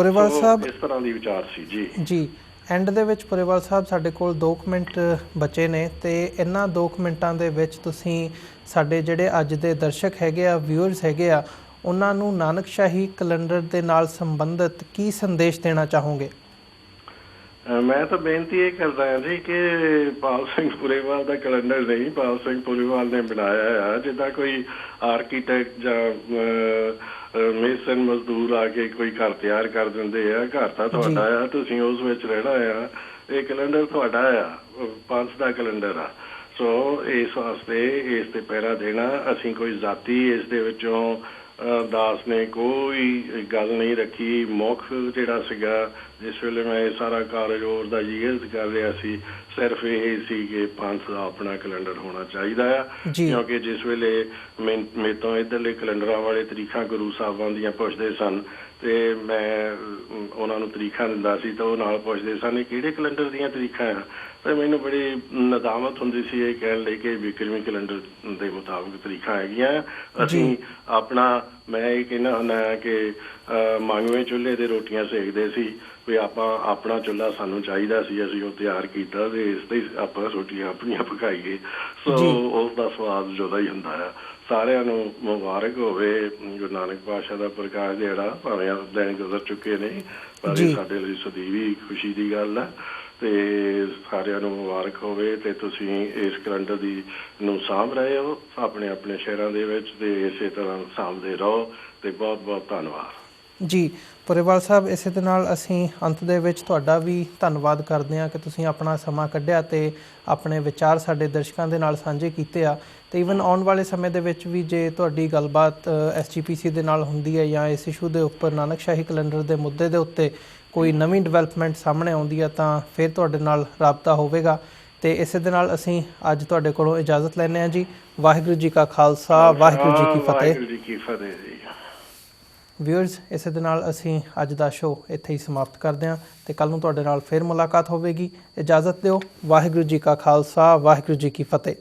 A: ਪੁਰੇਵਾਲ
B: ਸੋ
A: ਸਾਹਿਬ
B: ਇਸ ਤਰ੍ਹਾਂ ਦੀ ਵਿਚਾਰ ਸੀ ਜੀ।
A: ਜੀ ਐਂਡ ਦੇ ਵਿੱਚ ਪੁਰੇਵਾਲ ਸਾਹਿਬ ਸਾਡੇ ਕੋਲ 2 ਮਿੰਟ ਬਚੇ ਨੇ ਤੇ ਇਹਨਾਂ 2 ਮਿੰਟਾਂ ਦੇ ਵਿੱਚ ਤੁਸੀਂ ਸਾਡੇ ਜਿਹੜੇ ਅੱਜ ਦੇ ਦਰਸ਼ਕ ਹੈਗੇ ਆ ਵਿਊਅਰਸ ਹੈਗੇ ਆ ਉਹਨਾਂ ਨੂੰ ਨਾਨਕਸ਼ਾਹੀ ਕੈਲੰਡਰ ਦੇ ਨਾਲ ਸੰਬੰਧਿਤ ਕੀ ਸੰਦੇਸ਼ ਦੇਣਾ ਚਾਹੋਗੇ?
B: ਅਹ ਮੈਂ ਤਾਂ ਬੇਨਤੀ ਇਹ ਕਰਦਾ ਹਾਂ ਜੀ ਕਿ ਪਾਲ ਸਿੰਘ ਪੁਰੇਵਾਲ ਦਾ ਕੈਲੰਡਰ ਨਹੀਂ ਪਾਲ ਸਿੰਘ ਪੁਰੇਵਾਲ ਨੇ ਬਣਾਇਆ ਹੈ ਜਿੱਦਾਂ ਕੋਈ ਆਰਕੀਟੈਕਟ ਜਾਂ ਮੇਸਨ ਮਜ਼ਦੂਰ ਆ ਕੇ ਕੋਈ ਘਰ ਤਿਆਰ ਕਰ ਦਿੰਦੇ ਆ ਘਰ ਤਾਂ ਤੁਹਾਡਾ ਆ ਤੁਸੀਂ ਉਸ ਵਿੱਚ ਰਹਿਣਾ ਆ। ਇਹ ਕੈਲੰਡਰ ਤੁਹਾਡਾ ਆ ਪੰਥ ਦਾ ਕੈਲੰਡਰ ਆ। ਸੋ ਇਸ ਵਾਸਤੇ ਇਸ ਤੇ ਪਹਿਰਾ ਦੇਣਾ ਅਸੀਂ ਕੋਈ ਜ਼ਾਤੀ ਇਸ ਦੇ ਵਿੱਚੋਂ ਦਾਸ ਨੇ ਕੋਈ ਗੱਲ ਨਹੀਂ ਰੱਖੀ। ਮੁੱਖ ਜਿਹੜਾ ਸੀਗਾ ਜਿਸ ਵੇਲੇ ਮੈਂ ਇਹ ਸਾਰਾ ਕਾਰਜੋਰ ਦਾ ਯੂਜ਼ ਕਰ ਰਿਹਾ ਸੀ ਸਿਰਫ ਇਹ ਸੀ ਕਿ ਪੰਥ ਦਾ ਆਪਣਾ ਕੈਲੰਡਰ ਹੋਣਾ ਚਾਹੀਦਾ ਆ। ਕਿਉਂਕਿ ਜਿਸ ਵੇਲੇ ਮੇ ਤੋਂ ਇਧਰਲੇ ਕੈਲੰਡਰਾਂ ਵਾਲੇ ਤਰੀਖਾਂ ਗੁਰੂ ਸਾਹਿਬਾਂ ਦੀਆਂ ਪੁੱਛਦੇ ਸਨ ਤੇ ਮੈਂ ਉਹਨਾਂ ਨੂੰ ਤਰੀਖਾਂ ਦਿੰਦਾ ਸੀ ਤਾਂ ਉਹ ਨਾਲ ਪੁੱਛਦੇ ਸਨ ਇਹ ਕਿਹੜੇ ਕੈਲੰਡਰ ਦੀਆਂ ਤਰੀਖਾਂ ਆ? ਮੈਨੂੰ ਬੜੀ ਨਦਾਮਤ ਹੁੰਦੀ ਸੀ ਇਹ ਕਹਿਣ ਲਈ ਕਿ ਵਿਕਰਮੀ ਕੈਲੰਡਰ ਦੇ ਮੁਤਾਬਕ ਤਰੀਖਾਂ ਹੈਗੀਆਂ। ਅਸੀਂ ਆਪਣਾ ਮੈਂ ਇਹ ਕਹਿੰਦਾ ਹੁੰਦਾ ਕਿ ਮੰਗਵੇਂ ਚੁੱਲ੍ਹੇ ਤੇ ਰੋਟੀਆਂ ਸੇਕਦੇ ਸੀ ਵੀ ਆਪਾਂ ਆਪਣਾ ਚੁੱਲ੍ਹਾ ਸਾਨੂੰ ਚਾਹੀਦਾ ਸੀ ਅਸੀਂ ਉਹ ਤਿਆਰ ਕੀਤਾ ਤੇ ਇਸ ਤੇ ਹੀ ਆਪਾਂ ਰੋਟੀਆਂ ਆਪਣੀਆਂ ਪਕਾਈਏ। ਸੋ। ਉਸ ਦਾ ਸਵਾਦ ਜੁਦਾ ਹੀ ਹੁੰਦਾ ਆ। ਸਾਰਿਆਂ ਨੂੰ ਮੁਬਾਰਕ ਹੋਵੇ ਗੁਰੂ ਨਾਨਕ ਪਾਤਸ਼ਾਹ ਦਾ ਪ੍ਰਕਾਸ਼ ਦਿਹਾੜਾ ਭਾਵੇਂ ਦਿਨ ਗੁਜ਼ਰ ਚੁੱਕੇ ਨੇ ਪਰ। ਇਹ ਸਾਡੇ ਲਈ ਸਦੀਵੀ ਖੁਸ਼ੀ ਦੀ ਗੱਲ ਹੈ ਤੇ ਸਾਰਿਆਂ ਨੂੰ ਮੁਬਾਰਕ ਹੋਵੇ ਤੇ ਤੁਸੀਂ ਇਸ ਕੈਲੰਡਰ ਦੀ ਨੂੰ ਸਾਂਭ ਰਹੇ ਹੋ, ਆਪਣੇ ਆਪਣੇ ਸ਼ਹਿਰਾਂ ਦੇ ਵਿੱਚ ਤੇ ਇਸੇ ਤਰ੍ਹਾਂ ਸਾਂਭਦੇ ਰਹੋ ਤੇ ਬਹੁਤ ਬਹੁਤ ਧੰਨਵਾਦ।
A: ਜੀ, ਪੁਰੇਵਾਲ ਸਾਹਿਬ, ਇਸੇ ਦੇ ਨਾਲ ਅਸੀਂ ਅੰਤ ਦੇ ਵਿੱਚ ਤੁਹਾਡਾ ਵੀ ਧੰਨਵਾਦ ਕਰਦੇ ਹਾਂ ਕਿ ਤੁਸੀਂ ਆਪਣਾ ਸਮਾਂ ਕੱਢਿਆ ਤੇ ਆਪਣੇ ਵਿਚਾਰ ਸਾਡੇ ਦਰਸ਼ਕਾਂ ਦੇ ਨਾਲ ਸਾਂਝੇ ਕੀਤੇ ਆ। ਤੇ ਇਵਨ ਆਉਣ ਵਾਲੇ ਸਮੇਂ ਦੇ ਵਿੱਚ ਵੀ ਜੇ ਤੁਹਾਡੀ ਗੱਲਬਾਤ ਐਸਜੀਪੀਸੀ ਦੇ ਨਾਲ ਹੁੰਦੀ ਹੈ ਜਾਂ ਇਸ ਇਸ਼ੂ ਦੇ ਉੱਪਰ ਨਾਨਕਸ਼ਾਹੀ ਕੈਲੰਡਰ ਦੇ ਮੁੱਦੇ ਦੇ ਉੱਤੇ ਕੋਈ ਨਵੀਂ ਡਿਵੈਲਪਮੈਂਟ ਸਾਹਮਣੇ ਆਉਂਦੀ ਹੈ ਤਾਂ ਫਿਰ ਤੁਹਾਡੇ ਨਾਲ ਰਾਬਤਾ ਹੋਵੇਗਾ। ਤੇ ਇਸੇ ਦੇ ਨਾਲ ਅਸੀਂ ਅੱਜ ਤੁਹਾਡੇ ਕੋਲੋਂ ਇਜਾਜ਼ਤ ਲੈਂਦੇ ਹਾਂ ਜੀ। ਵਾਹਿਗੁਰੂ ਜੀ ਕਾ ਖਾਲਸਾ ਵਾਹਿਗੁਰੂ ਜੀ ਕੀ ਫਤਿਹ
B: ਵਾਹਿਗੁਰੂ ਜੀ ਕੀ ਫਤਿਹ ਜੀ।
A: ਵਿਊਅਰਸ ਇਸੇ ਦੇ ਨਾਲ ਅਸੀਂ ਅੱਜ ਦਾ ਸ਼ੋਅ ਇੱਥੇ ਹੀ ਸਮਾਪਤ ਕਰਦੇ ਹਾਂ ਤੇ ਕੱਲ ਨੂੰ ਤੁਹਾਡੇ ਨਾਲ ਫਿਰ ਮੁਲਾਕਾਤ ਹੋਵੇਗੀ। ਇਜਾਜ਼ਤ ਦਿਓ। ਵਾਹਿਗੁਰੂ ਜੀ ਕਾ ਖਾਲਸਾ ਵਾਹਿਗੁਰੂ ਜੀ ਕੀ ਫਤਿਹ।